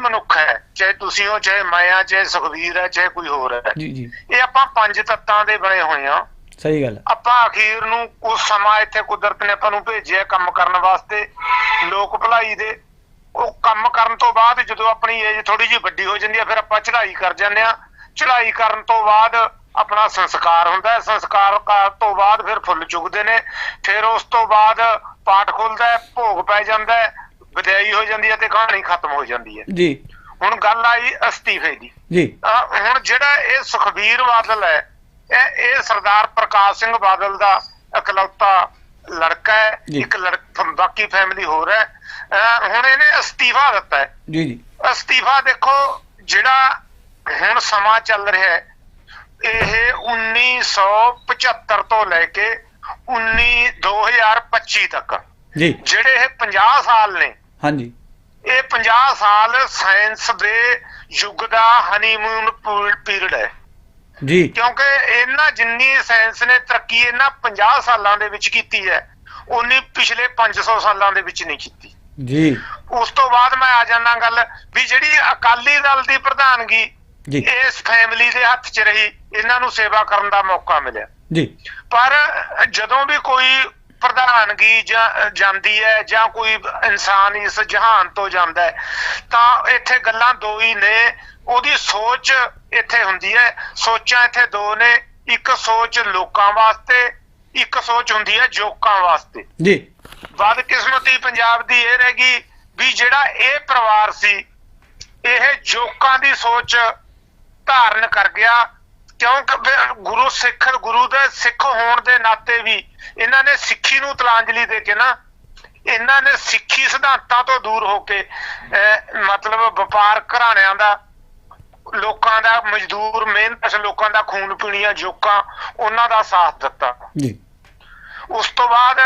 ਮਨੁੱਖ ਹੈ ਚਾਹੇ ਤੁਸੀਂ ਹੋ ਚਾਹੇ ਮੈਂ ਆ ਚਾਹੇ ਸੁਖਵੀਰ ਹੈ ਚਾਹੇ ਕੋਈ ਹੋਰ ਹੈ। ਜੀ ਜੀ। ਇਹ ਆਪਾਂ ਪੰਜ ਤੱਤਾਂ ਦੇ ਬਣੇ ਹੋਏ ਆ ਸਹੀ ਗੱਲ ਆਪਾਂ ਅਖੀਰ ਨੂੰ ਉਸ ਸਮਾਂ ਇੱਥੇ ਕੁਦਰਤ ਨੇ ਆਪਾਂ ਨੂੰ ਭੇਜਿਆ ਕੰਮ ਕਰਨ ਵਾਸਤੇ। ਲੋਕ ਭਲਾਈ ਦੇ। ਉਹ ਕੰਮ ਕਰਨ ਤੋਂ ਬਾਅਦ ਜਦੋਂ ਆਪਣੀ ਏਜ ਥੋੜੀ ਜਿਹੀ ਵੱਡੀ ਹੋ ਜਾਂਦੀ ਹੈ ਫਿਰ ਆਪਾਂ ਚੜ੍ਹਾਈ ਕਰ ਜਾਂਦੇ ਆ ਚੜ੍ਹਾਈ ਕਰਨ ਤੋਂ ਬਾਅਦ ਆਪਣਾ ਸੰਸਕਾਰ ਹੁੰਦਾ ਹੈ। ਸੰਸਕਾਰ ਕਰਨ ਤੋਂ ਬਾਅਦ ਫਿਰ ਫੁੱਲ ਚੁਗਦੇ ਨੇ। ਫਿਰ ਉਸ ਤੋਂ ਬਾਅਦ ਪਾਠ ਖੁੱਲਦਾ ਹੈ ਭੋਗ ਪੈ ਜਾਂਦਾ ਹੈ। ਵਿਦਾਈ ਹੋ ਜਾਂਦੀ ਹੈ ਤੇ ਕਹਾਣੀ ਖਤਮ ਹੋ ਜਾਂਦੀ ਹੈ। ਜੀ। ਹੁਣ ਗੱਲ ਆਈ ਅਸਤੀਫੇ ਦੀ। ਜੀ। ਹੁਣ ਜਿਹੜਾ ਇਹ ਸੁਖਬੀਰ ਬਾਦਲ ਹੈ ਇਹ ਇਹ ਸਰਦਾਰ ਪ੍ਰਕਾਸ਼ ਸਿੰਘ ਬਾਦਲ ਦਾ ਇਕਲੌਤਾ ਲੜਕਾ ਹੈ। ਇੱਕ ਲੜਕ ਬਾਕੀ ਫੈਮਿਲੀ ਹੋਰ ਹੈ। ਹੁਣ ਇਹਨੇ ਅਸਤੀਫਾ ਦਿੱਤਾ ਹੈ। ਜੀ ਜੀ। ਅਸਤੀਫਾ ਦੇਖੋ ਜਿਹੜਾ ਹੁਣ ਸਮਾਂ ਚੱਲ ਰਿਹਾ ਹੈ ਇਹ 1975 ਤੋਂ ਲੈ ਕੇ 19 2025 ਤੱਕ। ਜੀ। ਜਿਹੜੇ ਇਹ 50 ਸਾਲ ਨੇ ਹਾਂਜੀ। ਇਹ 50 ਸਾਲ ਸਾਇੰਸ ਦੇ ਯੁੱਗ ਦਾ ਹਨੀਮੂਨ ਪੀਰੀਅਡ ਹੈ। ਜੀ। ਕਿਉਂਕਿ ਇਹਨਾਂ ਜਿੰਨੀ ਸਾਇੰਸ ਨੇ ਤਰੱਕੀ ਇਹਨਾਂ 50 ਸਾਲਾਂ ਦੇ ਵਿੱਚ ਕੀਤੀ ਹੈ ਉਨੀ ਪਿਛਲੇ 500 ਸਾਲਾਂ ਦੇ ਵਿੱਚ ਨਹੀਂ ਕੀਤੀ। ਜੀ। ਉਸ ਤੋਂ ਬਾਅਦ ਮੈਂ ਆ ਜਾਣਾ ਗੱਲ ਵੀ ਜਿਹੜੀ ਅਕਾਲੀ ਦਲ ਦੀ ਪ੍ਰਧਾਨਗੀ ਜੀ। ਇਸ ਫੈਮਿਲੀ ਦੇ ਹੱਥ 'ਚ ਰਹੀ ਇਹਨਾਂ ਨੂੰ ਸੇਵਾ ਕਰਨ ਦਾ ਮੌਕਾ ਮਿਲਿਆ। ਜੀ। ਪਰ ਜਦੋਂ ਵੀ ਕੋਈ ਪ੍ਰਧਾਨਗੀ ਜਾਂ ਜਾਂਦੀ ਹੈ ਜਾਂ ਕੋਈ ਇਨਸਾਨ ਇਸ ਜਹਾਨ ਤੋਂ ਜਾਂਦਾ ਹੈ ਤਾਂ ਇੱਥੇ ਗੱਲਾਂ ਦੋ ਹੀ ਨੇ। ਉਹਦੀ ਸੋਚ ਇੱਥੇ ਹੁੰਦੀ ਹੈ। ਸੋਚਾਂ ਇੱਥੇ ਦੋ ਨੇ। ਇੱਕ ਸੋਚ ਲੋਕਾਂ ਵਾਸਤੇ ਇੱਕ ਸੋਚ ਹੁੰਦੀ ਹੈ ਜੋਕਾਂ ਵਾਸਤੇ। ਜੀ। ਬਦਕਿਸਮਤੀ ਪੰਜਾਬ ਦੀ ਇਹ ਰਹਿ ਗਈ ਵੀ ਜਿਹੜਾ ਇਹ ਪਰਿਵਾਰ ਸੀ ਇਹ ਜੋਕਾਂ ਦੀ ਸੋਚ ਧਾਰਨ ਕਰ ਗਿਆ। ਕਿਉਂਕਿ ਗੁਰੂ ਸਿੱਖ ਗੁਰੂ ਦੇ ਸਿੱਖ ਹੋਣ ਦੇ ਨਾਤੇ ਵੀ ਇਹਨਾਂ ਨੇ ਸਿੱਖੀ ਨੂੰ ਤਲਾਂਜਲੀ ਦੇ ਕੇ ਨਾ ਇਹਨਾਂ ਨੇ ਸਿੱਖੀ ਸਿਧਾਂਤਾਂ ਤੋਂ ਦੂਰ ਹੋ ਕੇ ਮਤਲਬ ਵਪਾਰ ਘਰਾਣਿਆਂ ਦਾ ਲੋਕਾਂ ਦਾ ਮਜ਼ਦੂਰ ਮਿਹਨਤ ਲੋਕਾਂ ਦਾ ਖੂਨ ਪੀਣੀਆਂ ਜੋਕਾਂ ਉਹਨਾਂ ਦਾ ਸਾਥ ਦਿੱਤਾ। ਜੀ। ਉਸ ਤੋਂ ਬਾਅਦ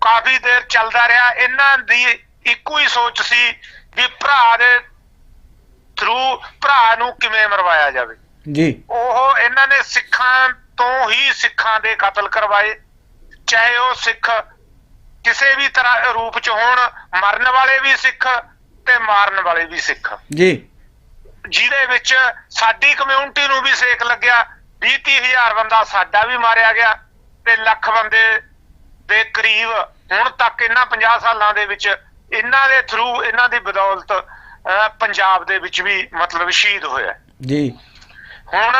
ਕਾਫੀ ਦੇਰ ਚੱਲਦਾ ਰਿਹਾ ਇਹਨਾਂ ਦੀ ਇੱਕੋ ਹੀ ਸੋਚ ਸੀ ਵੀ ਭਰਾ ਦੇ ਥਰੂ ਭਰਾ ਨੂੰ ਕਿਵੇਂ ਮਰਵਾਇਆ ਜਾਵੇ। ਜੀ। ਉਹ ਇਹਨਾਂ ਨੇ ਸਿੱਖਾਂ ਤੋਂ ਹੀ ਸਿੱਖਾਂ ਦੇ ਕਤਲ ਕਰਵਾਏ। ਚਾਹੇ ਉਹ ਸਿੱਖ ਕਿਸੇ ਵੀ ਤਰ੍ਹਾਂ ਰੂਪ ਚ ਹੋਣ ਮਰਨ ਵਾਲੇ ਵੀ ਸਿੱਖ ਤੇ ਮਾਰਨ ਵਾਲੇ ਵੀ ਸਿੱਖ। ਜੀ। ਜਿਹਦੇ ਵਿੱਚ ਸਾਡੀ ਕਮਿਊਨਿਟੀ ਨੂੰ ਵੀ ਸੇਕ ਲੱਗਿਆ। 20 ਹਜ਼ਾਰ ਬੰਦਾ ਸਾਡਾ ਵੀ ਮਾਰਿਆ ਗਿਆ ਤੇ ਲੱਖ ਬੰਦੇ ਦੇ ਕਰੀਬ ਹੁਣ ਤੱਕ ਇਹਨਾਂ 50 ਸਾਲਾਂ ਦੇ ਵਿੱਚ ਇਹਨਾਂ ਦੇ ਥਰੂ ਇਹਨਾਂ ਦੀ ਬਦੌਲਤ ਪੰਜਾਬ ਦੇ ਵਿੱਚ ਵੀ ਮਤਲਬ ਸ਼ਹੀਦ ਹੋਇਆ। ਜੀ। ਹੁਣ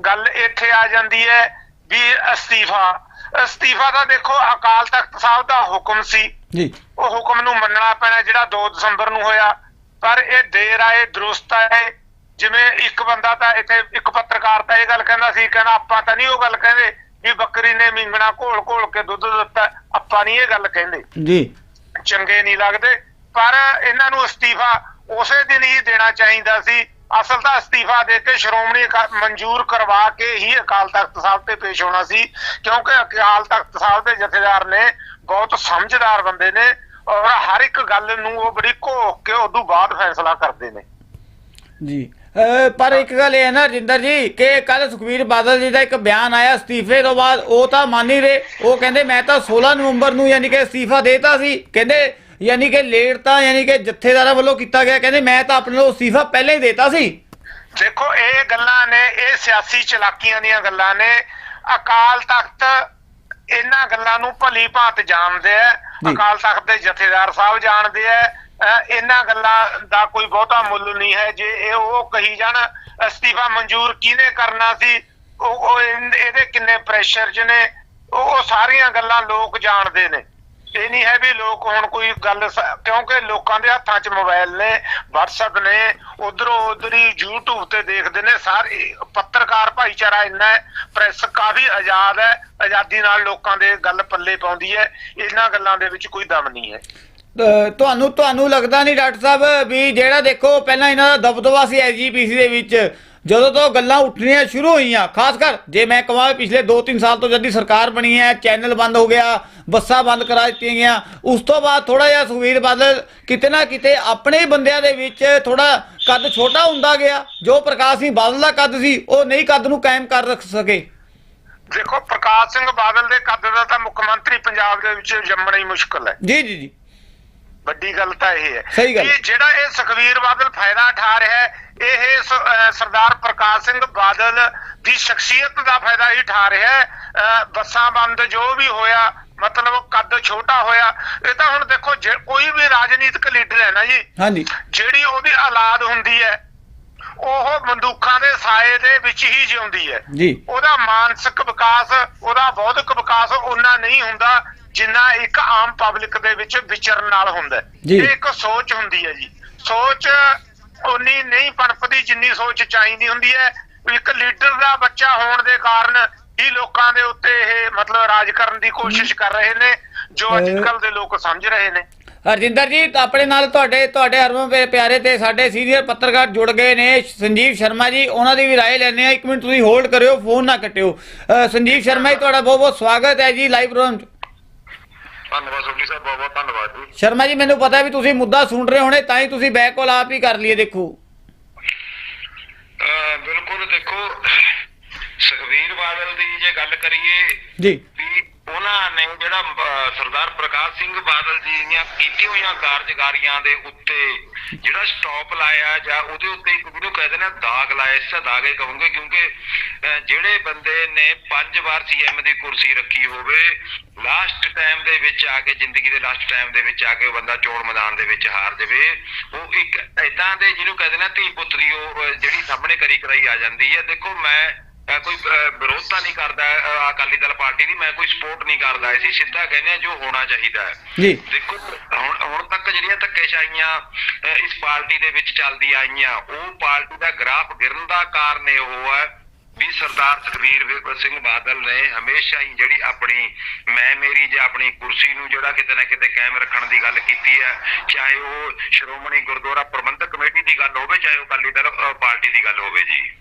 ਗੱਲ ਇੱਥੇ ਆ ਜਾਂਦੀ ਹੈ ਵੀ ਅਸਤੀਫਾ ਅਸਤੀਫਾ ਦਾ ਦੇਖੋ ਅਕਾਲ ਤਖਤ ਸਾਹਿਬ ਦਾ ਹੁਕਮ ਸੀ। ਜੀ। ਉਹ ਹੁਕਮ ਨੂੰ ਮੰਨਣਾ ਪੈਣਾ ਜਿਹੜਾ 2 ਦਸੰਬਰ ਨੂੰ ਹੋਇਆ। ਪਰ ਇਹ ਦੇਰ ਆਏ ਦਰੁਸਤ ਆਏ। ਜਿਵੇਂ ਇੱਕ ਬੰਦਾ ਤਾਂ ਇੱਥੇ ਇੱਕ ਪੱਤਰਕਾਰ ਤਾਂ ਇਹ ਗੱਲ ਕਹਿੰਦਾ ਸੀ ਕਹਿੰਦਾ ਆਪਾਂ ਤਾਂ ਨਹੀਂ ਉਹ ਗੱਲ ਕਹਿੰਦੇ ਵੀ ਬੱਕਰੀ ਨੇ ਮਿੰਗਣਾ ਘੋਲ ਘੋਲ ਕੇ ਦੁੱਧ ਦਿੱਤਾ। ਆਪਾਂ ਨਹੀਂ ਇਹ ਗੱਲ ਕਹਿੰਦੇ। ਜੀ। ਚੰਗੇ ਨਹੀਂ ਲੱਗਦੇ। ਪਰ ਇਹਨਾਂ ਨੂੰ ਅਸਤੀਫਾ ਉਸੇ ਦਿਨ ਹੀ ਦੇਣਾ ਚਾਹੀਦਾ ਸੀ। ਅਸਲ ਤਾਂ ਅਸਤੀਫਾ ਦੇ ਕੇ ਸ਼੍ਰੋਮਣੀ ਮਨਜ਼ੂਰ ਕਰਵਾ ਕੇ ਹੀ ਅਕਾਲ ਤਖਤ ਸਾਹਿਬ ਤੇ ਪੇਸ਼ ਹੋਣਾ ਸੀ, ਕਿਉਂਕਿ ਅਕਾਲ ਤਖਤ ਸਾਹਿਬ ਦੇ ਜਥੇਦਾਰ ਨੇ ਬਹੁਤ ਸਮਝਦਾਰ ਬੰਦੇ ਨੇ ਔਰ ਹਰ ਇੱਕ ਗੱਲ ਨੂੰ ਉਹ ਬੜੀ ਘੋਖ ਕੇ ਉਦੋਂ ਬਾਅਦ ਫੈਸਲਾ ਕਰਦੇ ਨੇ। ਜੀ। ਪਰ ਇੱਕ ਗੱਲ ਇਹ ਹੈ ਨਾ, ਰਜਿੰਦਰ ਜੀ, ਕਿ ਕੱਲ ਸੁਖਵੀਰ ਬਾਦਲ ਜੀ ਦਾ ਇੱਕ ਬਿਆਨ ਆਇਆ ਅਸਤੀਫੇ ਤੋਂ ਬਾਅਦ, ਉਹ ਤਾਂ ਮੰਨ ਹੀ ਰਹੇ। ਉਹ ਕਹਿੰਦੇ, ਮੈਂ ਤਾਂ 16 ਨਵੰਬਰ ਨੂੰ ਯਾਨੀ ਕਿ ਅਸਤੀਫਾ ਦੇਤਾ ਸੀ। ਕਹਿੰਦੇ ਯਾਨੀ ਕਿ ਲੇਟ ਤਾਂ ਯਾਨੀ ਕਿ ਜਥੇਦਾਰਾਂ ਵੱਲੋਂ ਕੀਤਾ ਗਿਆ ਕਹਿੰਦੇ ਮੈਂ ਤਾਂ ਆਪਣੇ ਨੂੰ ਅਸਤੀਫਾ ਪਹਿਲਾਂ ਹੀ ਦੇਤਾ ਸੀ। ਦੇਖੋ ਇਹ ਗੱਲਾਂ ਨੇ ਇਹ ਸਿਆਸੀ ਚਲਾਕੀਆਂ ਦੀਆਂ ਗੱਲਾਂ ਨੇ। ਅਕਾਲ ਤਖਤ ਇਹਨਾਂ ਗੱਲਾਂ ਨੂੰ ਭਲੀ ਭਾਂਤ ਜਾਣਦੇ ਆ। ਅਕਾਲ ਤਖਤ ਦੇ ਜਥੇਦਾਰ ਸਾਹਿਬ ਜਾਣਦੇ ਆ। ਇਹਨਾਂ ਗੱਲਾਂ ਦਾ ਕੋਈ ਬਹੁਤਾ ਮੁੱਲ ਨਹੀਂ ਹੈ। ਜੇ ਇਹ ਉਹ ਕਹੀ ਜਾਣ ਅਸਤੀਫਾ ਮਨਜ਼ੂਰ ਕਿਹਨੇ ਕਰਨਾ ਸੀ? ਉਹ ਇਹਦੇ ਕਿੰਨੇ ਪ੍ਰੈਸ਼ਰ ਚ ਨੇ? ਉਹ ਸਾਰੀਆਂ ਗੱਲਾਂ ਲੋਕ ਜਾਣਦੇ ਨੇ। ਇਹ ਨਹੀਂ ਹੈ ਵੀ ਲੋਕ ਹੁਣ ਕੋਈ ਗੱਲ ਸ- ਕਿਉਂਕਿ ਲੋਕਾਂ ਦੇ ਹੱਥਾਂ 'ਚ ਮੋਬਾਈਲ ਨੇ, WhatsApp ਨੇ, ਉਧਰੋਂ ਉਧਰੀ YouTube ਤੇ ਦੇਖਦੇ ਨੇ, ਸਾਰੇ ਪੱਤਰਕਾਰ ਭਾਈਚਾਰਾ ਇੰਨਾ ਪ੍ਰੈਸ ਕਾਫੀ ਆਜ਼ਾਦ ਹੈ, ਆਜ਼ਾਦੀ ਨਾਲ ਲੋਕਾਂ ਦੇ ਗੱਲ ਪੱਲੇ ਪਾਉਂਦੀ ਹੈ, ਇਹਨਾਂ ਗੱਲਾਂ ਦੇ ਵਿੱਚ ਕੋਈ ਦਮ ਨਹੀਂ ਹੈ। ਅਹ, ਤੁਹਾਨੂੰ ਤੁਹਾਨੂੰ ਲੱਗਦਾ ਨਹੀਂ ਡਾਕਟਰ ਸਾਹਿਬ ਵੀ ਜਿਹੜਾ ਦੇਖੋ, ਪਹਿਲਾਂ ਇਹਨਾਂ ਦਾ ਦਬਦਬਾ ਸੀ ਐਜੀਪੀਸੀ ਦੇ ਵਿੱਚ ਜਦੋਂ ਤੋਂ ਗੱਲਾਂ ਉੱਠਣੀਆਂ ਸ਼ੁਰੂ ਹੋਈਆਂ ਖਾਸ ਕਰ ਜੇ ਮੈਂ ਕਹਾਂ ਪਿਛਲੇ 2-3 ਸਾਲ ਤੋਂ ਜਦ ਦੀ ਸਰਕਾਰ ਬਣੀ ਹੈ ਚੈਨਲ ਬੰਦ ਹੋ ਗਿਆ ਬੱਸਾਂ ਬੰਦ ਕਰਾ ਦਿੱਤੀਆਂ ਗਈਆਂ ਉਸ ਤੋਂ ਬਾਅਦ ਥੋੜਾ ਜਿਹਾ ਸੁਖਵੀਰ ਬਾਦਲ ਕਿਤੇ ਨਾ ਕਿਤੇ ਆਪਣੇ ਬੰਦਿਆਂ ਦੇ ਵਿੱਚ ਥੋੜਾ ਕੱਦ ਛੋਟਾ ਹੁੰਦਾ ਗਿਆ ਜੋ ਪ੍ਰਕਾਸ਼ ਸਿੰਘ ਬਾਦਲ ਦਾ ਕੱਦ ਸੀ ਉਹ ਨਹੀਂ ਕੱਦ ਨੂੰ ਕਾਇਮ ਕਰ ਰੱਖ ਸਕੇ। ਦੇਖੋ ਪ੍ਰਕਾਸ਼ ਸਿੰਘ ਬਾਦਲ ਦੇ ਕੱਦ ਦਾ ਤਾਂ ਮੁੱਖ ਮੰਤਰੀ ਪੰਜਾਬ ਦੇ ਵਿੱਚ ਜੰਮਣਾ ਹੀ ਮੁਸ਼ਕਲ ਹੈ। ਜੀ ਜੀ ਜੀ। ਵੱਡੀ ਗੱਲ ਤਾਂ ਇਹ ਹੈ। ਕਿ ਜਿਹੜਾ ਇਹ ਸੁਖਵੀਰ ਬਾਦਲ ਫਾਇਦਾ ਉਠਾ ਰਿਹਾ ਹੈ ਇਹ ਸਰਦਾਰ ਪ੍ਰਕਾਸ਼ ਸਿੰਘ ਬਾਦਲ ਦੀ ਸ਼ਖਸੀਅਤ ਦਾ ਫਾਇਦਾ ਹੀ ਉਠਾ ਰਿਹਾ ਹੈ। ਬੱਸਾਂ ਬੰਦ ਜੋ ਵੀ ਹੋਇਆ ਮਤਲਬ ਕੱਦ ਛੋਟਾ ਹੋਇਆ ਇਹ ਤਾਂ ਹੁਣ ਦੇਖੋ ਜੇ ਕੋਈ ਵੀ ਰਾਜਨੀਤਿਕ ਲੀਡਰ ਹੈ ਨਾ ਜੀ ਹਾਂਜੀ। ਜਿਹੜੀ ਉਹਦੀ ਔਲਾਦ ਹੁੰਦੀ ਹੈ ਉਹ ਬੰਦੂਕਾਂ ਦੇ ਸਾਏ ਦੇ ਵਿੱਚ ਹੀ ਜਿਉਂਦੀ ਹੈ। ਜੀ। ਉਹਦਾ ਮਾਨਸਿਕ ਵਿਕਾਸ ਉਹਦਾ ਬੌਧਿਕ ਵਿਕਾਸ ਉਹਨਾਂ ਨਹੀਂ ਹੁੰਦਾ ਜਿੰਨਾ ਇੱਕ ਆਮ ਪਬਲਿਕ ਦੇ ਵਿੱਚ ਵਿਚਰਨ ਨਾਲ ਹੁੰਦਾ। ਇਹ ਇੱਕ ਸੋਚ ਹੁੰਦੀ ਹੈ ਜੀ। ਸੋਚ ਉਨੀ ਨਹੀਂ ਪਣਪਦੀ ਜਿੰਨੀ ਸੋਚ ਚਾਹੀਦੀ ਹੁੰਦੀ ਹੈ। ਇੱਕ ਲੀਡਰ ਦਾ ਬੱਚਾ ਹੋਣ ਦੇ ਕਾਰਨ ਹੀ ਲੋਕਾਂ ਦੇ ਉੱਤੇ ਇਹ ਮਤਲਬ ਰਾਜ ਕਰਨ ਦੀ ਕੋਸ਼ਿਸ਼ ਕਰ ਰਹੇ ਨੇ ਜੋ ਅੱਜ ਕੱਲ ਦੇ ਲੋਕ ਸਮਝ ਰਹੇ ਨੇ। ਹਰਜਿੰਦਰ ਜੀ ਆਪਣੇ ਨਾਲ ਤੁਹਾਡੇ ਤੁਹਾਡੇ ਹਰਮਨ ਪਿਆਰੇ ਤੇ ਸਾਡੇ ਸੀਨੀਅਰ ਪੱਤਰਕਾਰ ਜੁੜ ਗਏ ਨੇ ਸੰਜੀਵ ਸ਼ਰਮਾ ਜੀ ਉਹਨਾਂ ਦੀ ਵੀ ਰਾਏ ਲੈਣੇ ਆ ਇੱਕ ਮਿੰਟ ਤੁਸੀਂ ਹੋਲਡ ਕਰਿਓ ਫੋਨ ਨਾ ਕੱਟਿਓ। ਸੰਜੀਵ ਸ਼ਰਮਾ ਜੀ ਤੁਹਾਡਾ ਬਹੁਤ ਬਹੁਤ ਸਵਾਗਤ ਹੈ ਜੀ ਲਾਈਵ ਪ੍ਰੋਗਰਾਮ ਧੰਨਵਾਦ ਸੁਖੀ ਸਾਹਿਬ ਬਹੁਤ ਬਹੁਤ ਧੰਨਵਾਦ ਜੀ। ਸ਼ਰਮਾ ਜੀ ਮੈਨੂੰ ਪਤਾ ਵੀ ਤੁਸੀਂ ਮੁੱਦਾ ਸੁਣ ਰਹੇ ਹੋਣੇ ਤਾਂ ਹੀ ਤੁਸੀਂ ਬੈਕ ਕਾਲ ਆਪ ਹੀ ਕਰ ਲਈਏ ਦੇਖੋ। ਬਿਲਕੁਲ ਦੇਖੋ ਸੁਖਵੀਰ ਬਾਦਲ ਦੀ ਜੇ ਗੱਲ ਕਰੀਏ ਜੀ। ਉਹਨਾਂ ਨੇ ਜਿਹੜਾ ਸਰਦਾਰ ਪ੍ਰਕਾਸ਼ ਸਿੰਘ ਬਾਦਲ ਜੀ ਦੀਆਂ ਕੀਤੀ ਹੋਈਆਂ ਕਾਰਜਕਾਰੀਆਂ ਦੇ ਉੱਤੇ ਜਿਹੜਾ ਸਟਾਪ ਲਾਇਆ ਜਾਂ ਉਹਦੇ ਉੱਤੇ ਜਿਹਨੂੰ ਕਹਿੰਦੇ ਨੇ ਦਾਗ ਲਾਇਆ, ਇਸ ਦਾਗ ਕਹੂੰਗੇ ਕਿਉਂਕਿ ਜਿਹੜੇ ਬੰਦੇ ਨੇ ਪੰਜ ਵਾਰ ਸੀਐਮ ਦੀ ਕੁਰਸੀ ਰੱਖੀ ਹੋਵੇ ਲਾਸਟ ਟਾਈਮ ਦੇ ਵਿੱਚ ਆ ਕੇ, ਜ਼ਿੰਦਗੀ ਦੇ ਲਾਸਟ ਟਾਈਮ ਦੇ ਵਿੱਚ ਆ ਕੇ ਬੰਦਾ ਚੋਣ ਮੈਦਾਨ ਦੇ ਵਿੱਚ ਹਾਰ ਜਾਵੇ, ਉਹ ਇੱਕ ਐਦਾਂ ਦੇ ਜਿਹਨੂੰ ਕਹਿੰਦੇ ਨੇ ਧੀ ਪੁੱਤਰੀ ਉਹ, ਜਿਹੜੀ ਸਾਹਮਣੇ ਕਰੀ ਕਰਾਈ ਆ ਜਾਂਦੀ ਹੈ। ਦੇਖੋ, ਮੈਂ ਅਹ, ਕੋਈ ਅਹ, ਵਿਰੋਧ ਤਾਂ ਨਹੀਂ ਕਰਦਾ ਅਕਾਲੀ ਦਲ ਪਾਰਟੀ ਦੀ ਮੈਂ ਕੋਈ ਸਪੋਰਟ ਨਹੀਂ ਕਰਦਾ ਅਸੀਂ ਸਿੱਧਾ ਕਹਿੰਦੇ ਜੋ ਹੋਣਾ ਚਾਹੀਦਾ ਹੈ। ਜੀ। ਦੇਖੋ ਹੁਣ ਹੁਣ ਤੱਕ ਜਿਹੜੀਆਂ ਧੱਕੇਸ਼ਾਹੀਆਂ ਇਸ ਪਾਰਟੀ ਦੇ ਵਿੱਚ ਚੱਲਦੀਆਂ ਆਈਆਂ ਉਹ ਪਾਰਟੀ ਦਾ ਗ੍ਰਾਫ ਗਿਰਨ ਦਾ ਕਾਰਨ ਇਹ ਉਹ ਹੈ ਵੀ ਸਰਦਾਰ ਸੁਖਬੀਰ ਵੀ- ਸਿੰਘ ਬਾਦਲ ਨੇ ਹਮੇਸ਼ਾ ਹੀ ਜਿਹੜੀ ਆਪਣੀ ਮੈਂ ਮੇਰੀ ਜਾਂ ਆਪਣੀ ਕੁਰਸੀ ਨੂੰ ਜਿਹੜਾ ਕਿਤੇ ਨਾ ਕਿਤੇ ਕਾਇਮ ਰੱਖਣ ਦੀ ਗੱਲ ਕੀਤੀ ਹੈ ਚਾਹੇ ਉਹ ਸ਼੍ਰੋਮਣੀ ਗੁਰਦੁਆਰਾ ਪ੍ਰਬੰਧਕ ਕਮੇਟੀ ਦੀ ਗੱਲ ਹੋਵੇ ਚਾਹੇ ਉਹ ਅਕਾਲੀ ਦਲ ਪਾਰਟੀ ਦੀ ਗੱਲ ਹੋਵੇ ਜੀ।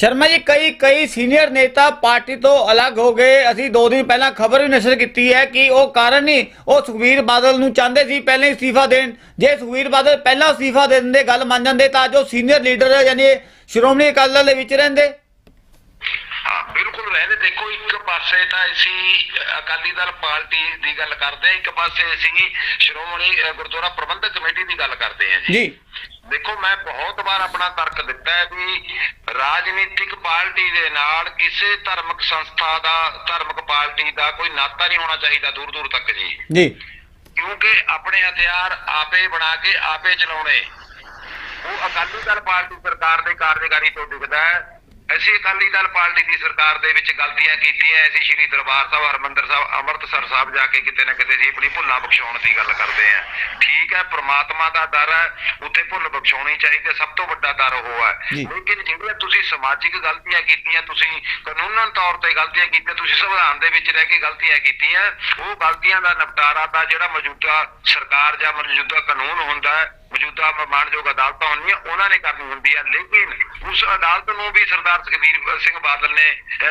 ਸ਼ਰਮਾ ਜੀ, ਕਈ ਕਈ ਸੀਨੀਅਰ ਨੇਤਾ ਪਾਰਟੀ ਤੋਂ ਅਲੱਗ ਹੋ ਗਏ। ਅਸੀਂ ਦੋ ਦਿਨ ਪਹਿਲਾਂ ਖਬਰ ਵੀ ਨਸ਼ਰ ਕੀਤੀ ਹੈ ਕਿ ਉਹ ਕਾਰਨ ਹੀ ਉਹ ਸੁਖਵੀਰ ਬਾਦਲ ਨੂੰ ਚਾਹੁੰਦੇ ਸੀ ਪਹਿਲਾਂ ਹੀ ਅਸਤੀਫਾ ਦੇਣ। ਜੇ ਸੁਖਵੀਰ ਬਾਦਲ ਪਹਿਲਾਂ ਅਸਤੀਫਾ ਦੇ ਦਿੰਦੇ, ਗੱਲ ਮੰਨ ਜਾਂਦੇ ਤਾਂ ਜੋ ਸੀਨੀਅਰ ਲੀਡਰ ਯਾਨੀ ਸ਼੍ਰੋਮਣੀ ਅਕਾਲੀ ਦਲ ਦੇ ਵਿੱਚ ਰਹਿੰਦੇ। ਬਿਲਕੁਲ ਰਹਿੰਦੇ। ਦੇਖੋ ਇੱਕ ਪਾਸੇ ਤਾਂ ਅਸੀਂ ਅਕਾਲੀ ਦਲ ਪਾਰਟੀ ਦੀ ਗੱਲ ਕਰਦੇ ਇੱਕ ਪਾਸੇ ਅਸੀਂ ਸ਼੍ਰੋਮਣੀ ਗੁਰਦੁਆਰਾ ਪ੍ਰਬੰਧਕ ਕਮੇਟੀ ਦੀ ਗੱਲ ਕਰਦੇ ਹਾਂ ਜੀ। ਜੀ। ਦੇਖੋ ਮੈਂ ਬਹੁਤ ਵਾਰ ਆਪਣਾ ਤਰਕ ਦਿੱਤਾ ਹੈ ਵੀ ਰਾਜਨੀਤਿਕ ਪਾਰਟੀ ਦੇ ਨਾਲ ਕਿਸੇ ਧਾਰਮਿਕ ਸੰਸਥਾ ਦਾ ਧਾਰਮਿਕ ਪਾਰਟੀ ਦਾ ਕੋਈ ਨਾਤਾ ਨਹੀਂ ਹੋਣਾ ਚਾਹੀਦਾ ਦੂਰ ਦੂਰ ਤੱਕ ਜੀ। ਜੀ। ਕਿਉਂਕਿ ਆਪਣੇ ਹਥਿਆਰ ਆਪੇ ਬਣਾ ਕੇ ਆਪੇ ਚਲਾਉਣੇ। ਉਹ ਅਕਾਲੀ ਦਲ ਪਾਰਟੀ ਸਰਕਾਰ ਦੇ ਕਾਰਜਕਾਰੀ ਤੋਂ ਦਿਖਦਾ ਹੈ। ਅਸੀਂ ਅਕਾਲੀ ਦਲ ਪਾਰਟੀ ਦੀ ਸਰਕਾਰ ਦੇ ਵਿੱਚ ਗਲਤੀਆਂ ਕੀਤੀਆਂ। ਅਸੀਂ ਸ਼੍ਰੀ ਦਰਬਾਰ ਸਾਹਿਬ ਹਰਮੰਦਰ ਸਾਹਿਬ ਅੰਮ੍ਰਿਤਸਰ ਸਾਹਿਬ ਜਾ ਕੇ ਕਿਤੇ ਨਾ ਕਿਤੇ ਅਸੀਂ ਆਪਣੀ ਭੁੱਲਾਂ ਬਖਸ਼ਾਉਣ ਦੀ ਗੱਲ ਕਰਦੇ ਹਾਂ। ਠੀਕ ਹੈ ਪ੍ਰਮਾਤਮਾ ਦਾ ਦਰ ਹੈ ਉੱਥੇ ਭੁੱਲ ਬਖਸ਼ਾਉਣੀ ਚਾਹੀਦੀ ਸਭ ਤੋਂ ਵੱਡਾ ਦਰ ਉਹ ਹੈ। ਲੇਕਿਨ ਜਿਹੜੀਆਂ ਤੁਸੀਂ ਸਮਾਜਿਕ ਗਲਤੀਆਂ ਕੀਤੀਆਂ ਤੁਸੀਂ ਕਾਨੂੰਨਨ ਤੌਰ ਤੇ ਗਲਤੀਆਂ ਕੀਤੀਆਂ ਤੁਸੀਂ ਸੰਵਿਧਾਨ ਦੇ ਵਿੱਚ ਰਹਿ ਕੇ ਗਲਤੀਆਂ ਕੀਤੀਆਂ ਉਹ ਗਲਤੀਆਂ ਦਾ ਨਿਪਟਾਰਾ ਤਾਂ ਜਿਹੜਾ ਮੌਜੂਦਾ ਸਰਕਾਰ ਜਾਂ ਮੌਜੂਦਾ ਕਾਨੂੰਨ ਹੁੰਦਾ ਹੈ ਮੌਜੂਦਾ ਮਾਣਯੋਗ ਅਦਾਲਤਾਂ ਹੁੰਦੀਆਂ ਉਹਨਾਂ ਨੇ ਕਰਨੀ ਹੁੰਦੀ ਹੈ ਲੇਕਿਨ ਉਸ ਅਦਾਲਤ ਨੂੰ ਵੀ ਸਰਦਾਰ ਸੁਖਬੀਰ ਸਿੰਘ ਬਾਦਲ ਨੇ